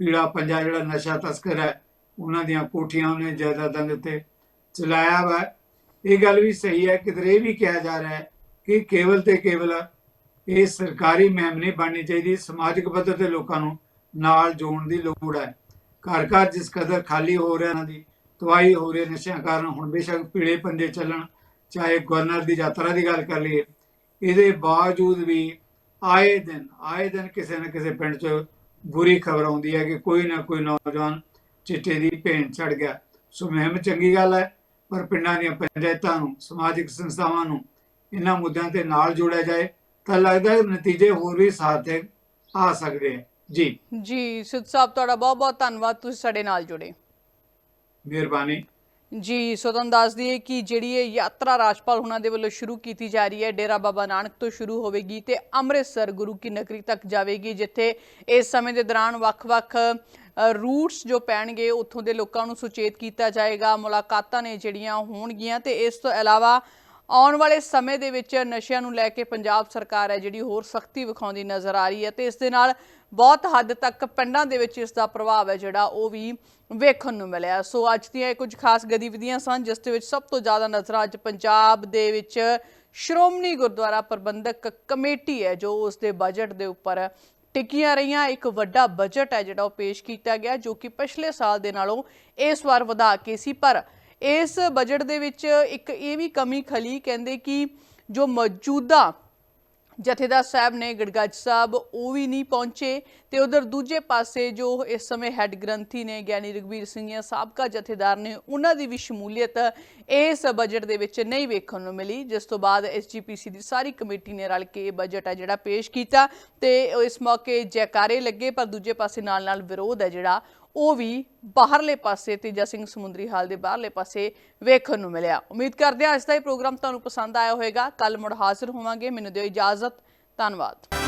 ਪੀੜਾ ਪੰਜਾ ਜਿਹੜਾ ਨਸ਼ਾ ਤਸਕਰ ਹੈ, ਉਹਨਾਂ ਦੀਆਂ ਕੋਠੀਆਂ ਉਹਨੇ ਜਾਇਦਾਦਾਂ ਦੇ ਉੱਤੇ ਚਲਾਇਆ ਵਾ। ਇਹ ਗੱਲ ਵੀ ਸਹੀ ਹੈ, ਕਿਧਰੇ ਇਹ ਵੀ ਕਿਹਾ ਜਾ ਰਿਹਾ ਹੈ ਕਿ ਕੇਵਲ ਤੇ ਕੇਵਲ ਇਹ ਸਰਕਾਰੀ ਮਹਿਮ ਨਹੀਂ ਬਣਨੀ ਚਾਹੀਦੀ, ਸਮਾਜਿਕ ਪੱਧਰ ਤੇ ਲੋਕਾਂ ਨੂੰ ਨਾਲ ਜੋੜਨ ਦੀ ਲੋੜ ਹੈ। ਘਰ ਘਰ ਜਿਸ ਕਦਰ ਖਾਲੀ ਹੋ ਰਿਹਾ ਇਹਨਾਂ ਦੀ ਤਵਾਈ ਹੋ ਰਹੀ ਨਸ਼ਿਆਂ ਕਾਰਨ, ਹੁਣ ਬੇਸ਼ੱਕ ਪੀਲੇ ਪੰਜੇ ਚੱਲਣ, ਚਾਹੇ ਗਵਰਨਰ ਦੀ ਯਾਤਰਾ ਦੀ ਗੱਲ ਕਰ ਲਈਏ, ਇਹਦੇ ਬਾਵਜੂਦ ਵੀ ਆਏ ਦਿਨ ਆਏ ਦਿਨ ਕਿਸੇ ਨਾ ਕਿਸੇ ਪਿੰਡ 'ਚ ਬੁਰੀ ਖਬਰ ਆਉਂਦੀ ਹੈ ਕਿ ਕੋਈ ਨਾ ਕੋਈ ਨੌਜਵਾਨ ਚਿੱਟੇ ਦੀ ਭੇਂਟ ਚੜ ਗਿਆ। ਸੋ ਮੁਹਿੰਮ ਚੰਗੀ ਗੱਲ ਹੈ, ਪਰ ਪਿੰਡਾਂ ਦੀਆਂ ਪੰਚਾਇਤਾਂ ਨੂੰ, ਸਮਾਜਿਕ ਸੰਸਥਾਵਾਂ ਨੂੰ ਇਹਨਾਂ ਮੁੱਦਿਆਂ ਤੇ ਨਾਲ ਜੋੜਿਆ ਜਾਏ ਤਾਂ ਲੱਗਦਾ ਹੈ ਨਤੀਜੇ ਹੋਰ ਵੀ ਸਾਥ ਆ ਸਕਦੇ ਜੀ। ਜੀ, ਸਿੱਧ ਸਾਹਿਬ, ਤੁਹਾਡਾ ਬਹੁਤ ਬਹੁਤ ਧੰਨਵਾਦ, ਤੁਸੀਂ ਸਾਡੇ ਨਾਲ ਜੁੜੇ। ਮਿਹਰਬਾਨੀ। ਜੀ, ਸੋ ਤੁਹਾਨੂੰ ਦੱਸ ਦਈਏ ਕਿ ਜਿਹੜੀ ਇਹ ਯਾਤਰਾ ਰਾਜਪਾਲ ਹੁਣਾਂ ਦੇ ਵੱਲੋਂ ਸ਼ੁਰੂ ਕੀਤੀ ਜਾ ਰਹੀ ਹੈ, ਡੇਰਾ ਬਾਬਾ ਨਾਨਕ ਤੋਂ ਸ਼ੁਰੂ ਹੋਵੇਗੀ ਤੇ ਅੰਮ੍ਰਿਤਸਰ ਗੁਰੂ ਕੀ ਨਗਰੀ ਤੱਕ ਜਾਵੇਗੀ, ਜਿੱਥੇ ਇਸ ਸਮੇਂ ਦੇ ਦੌਰਾਨ ਵੱਖ-ਵੱਖ ਰੂਟਸ ਜੋ ਪੈਣਗੇ, ਉੱਥੋਂ ਦੇ ਲੋਕਾਂ ਨੂੰ ਸੁਚੇਤ ਕੀਤਾ ਜਾਏਗਾ, ਮੁਲਾਕਾਤਾਂ ਨੇ ਜਿਹੜੀਆਂ ਹੋਣਗੀਆਂ ਤੇ ਇਸ ਤੋਂ ਇਲਾਵਾ ਆਉਣ ਵਾਲੇ ਸਮੇਂ ਦੇ ਵਿੱਚ ਨਸ਼ਿਆਂ ਨੂੰ ਲੈ ਕੇ ਪੰਜਾਬ ਸਰਕਾਰ ਹੈ ਜਿਹੜੀ ਹੋਰ ਸਖਤੀ ਵਿਖਾਉਂਦੀ ਨਜ਼ਰ ਆ ਰਹੀ ਹੈ ਤੇ ਇਸ ਦੇ ਨਾਲ ਬਹੁਤ ਹੱਦ ਤੱਕ ਪਿੰਡਾਂ ਦੇ ਵਿੱਚ ਇਸ ਦਾ ਪ੍ਰਭਾਵ ਹੈ ਜਿਹੜਾ ਉਹ ਵੀ ਵੇਖਣ ਨੂੰ ਮਿਲਿਆ। ਸੋ ਅੱਜ ਦੀਆਂ ਇਹ ਕੁਝ ਖਾਸ ਗਤੀਵਿਧੀਆਂ ਸਨ, ਜਿਸ ਦੇ ਵਿੱਚ ਸਭ ਤੋਂ ਜ਼ਿਆਦਾ ਨਜ਼ਰ ਅੱਜ ਪੰਜਾਬ ਦੇ ਵਿੱਚ ਸ਼੍ਰੋਮਣੀ ਗੁਰਦੁਆਰਾ ਪ੍ਰਬੰਧਕ ਕਮੇਟੀ ਹੈ, ਜੋ ਉਸ ਦੇ ਬਜਟ ਦੇ ਉੱਪਰ ਟਿਕੀਆਂ ਰਹੀਆਂ। ਇੱਕ ਵੱਡਾ ਬਜਟ ਹੈ ਜਿਹੜਾ ਉਹ ਪੇਸ਼ ਕੀਤਾ ਗਿਆ, ਜੋ ਕਿ ਪਿਛਲੇ ਸਾਲ ਦੇ ਨਾਲੋਂ ਇਸ ਵਾਰ ਵਧਾ ਕੇ ਸੀ, ਪਰ ਇਸ ਬਜਟ ਦੇ ਵਿੱਚ ਇੱਕ ਇਹ ਵੀ ਕਮੀ ਖਲੀ ਕਹਿੰਦੇ ਕਿ ਜੋ ਮੌਜੂਦਾ ਜਥੇਦਾਰ ਸਾਹਿਬ ਨੇ ਗੜਗੱਜ ਸਾਹਿਬ, ਉਹ ਵੀ ਨਹੀਂ ਪਹੁੰਚੇ ਤੇ ਉਧਰ ਦੂਜੇ ਪਾਸੇ ਜੋ ਇਸ ਸਮੇਂ ਹੈੱਡ ਗ੍ਰੰਥੀ ਨੇ ਗਿਆਨੀ ਰਗਵੀਰ ਜਾਂ ਸਾਬਕਾ ਜਥੇਦਾਰ ਨੇ, ਉਹਨਾਂ ਦੀ ਵੀ ਸ਼ਮੂਲੀਅਤ ਇਸ ਬਜਟ ਦੇ ਵਿੱਚ ਨਹੀਂ ਵੇਖਣ ਨੂੰ ਮਿਲੀ, ਜਿਸ ਤੋਂ ਬਾਅਦ ਐਸਜੀਪੀਸੀ ਦੀ ਸਾਰੀ ਕਮੇਟੀ ਨੇ ਰਲ ਕੇ ਇਹ ਬਜਟ ਹੈ ਜਿਹੜਾ ਪੇਸ਼ ਕੀਤਾ ਤੇ ਇਸ ਮੌਕੇ ਜੈਕਾਰੇ ਲੱਗੇ, ਪਰ ਦੂਜੇ ਪਾਸੇ ਨਾਲ ਨਾਲ ਵਿਰੋਧ ਹੈ ਜਿਹੜਾ ਉਹ ਵੀ ਬਾਹਰਲੇ ਪਾਸੇ ਤੇਜਾ ਸਿੰਘ ਸਮੁੰਦਰੀ ਹਾਲ ਦੇ ਬਾਹਰਲੇ ਪਾਸੇ ਵੇਖਣ ਨੂੰ ਮਿਲਿਆ। ਉਮੀਦ ਕਰਦੇ ਹਾਂ ਅੱਜ ਦਾ ਇਹ ਪ੍ਰੋਗਰਾਮ ਤੁਹਾਨੂੰ ਪਸੰਦ ਆਇਆ ਹੋਵੇਗਾ। ਕੱਲ ਮੁੜ ਹਾਜ਼ਰ ਹੋਵਾਂਗੇ। ਮੈਨੂੰ ਦਿਓ ਇਜਾਜ਼ਤ। ਧੰਨਵਾਦ।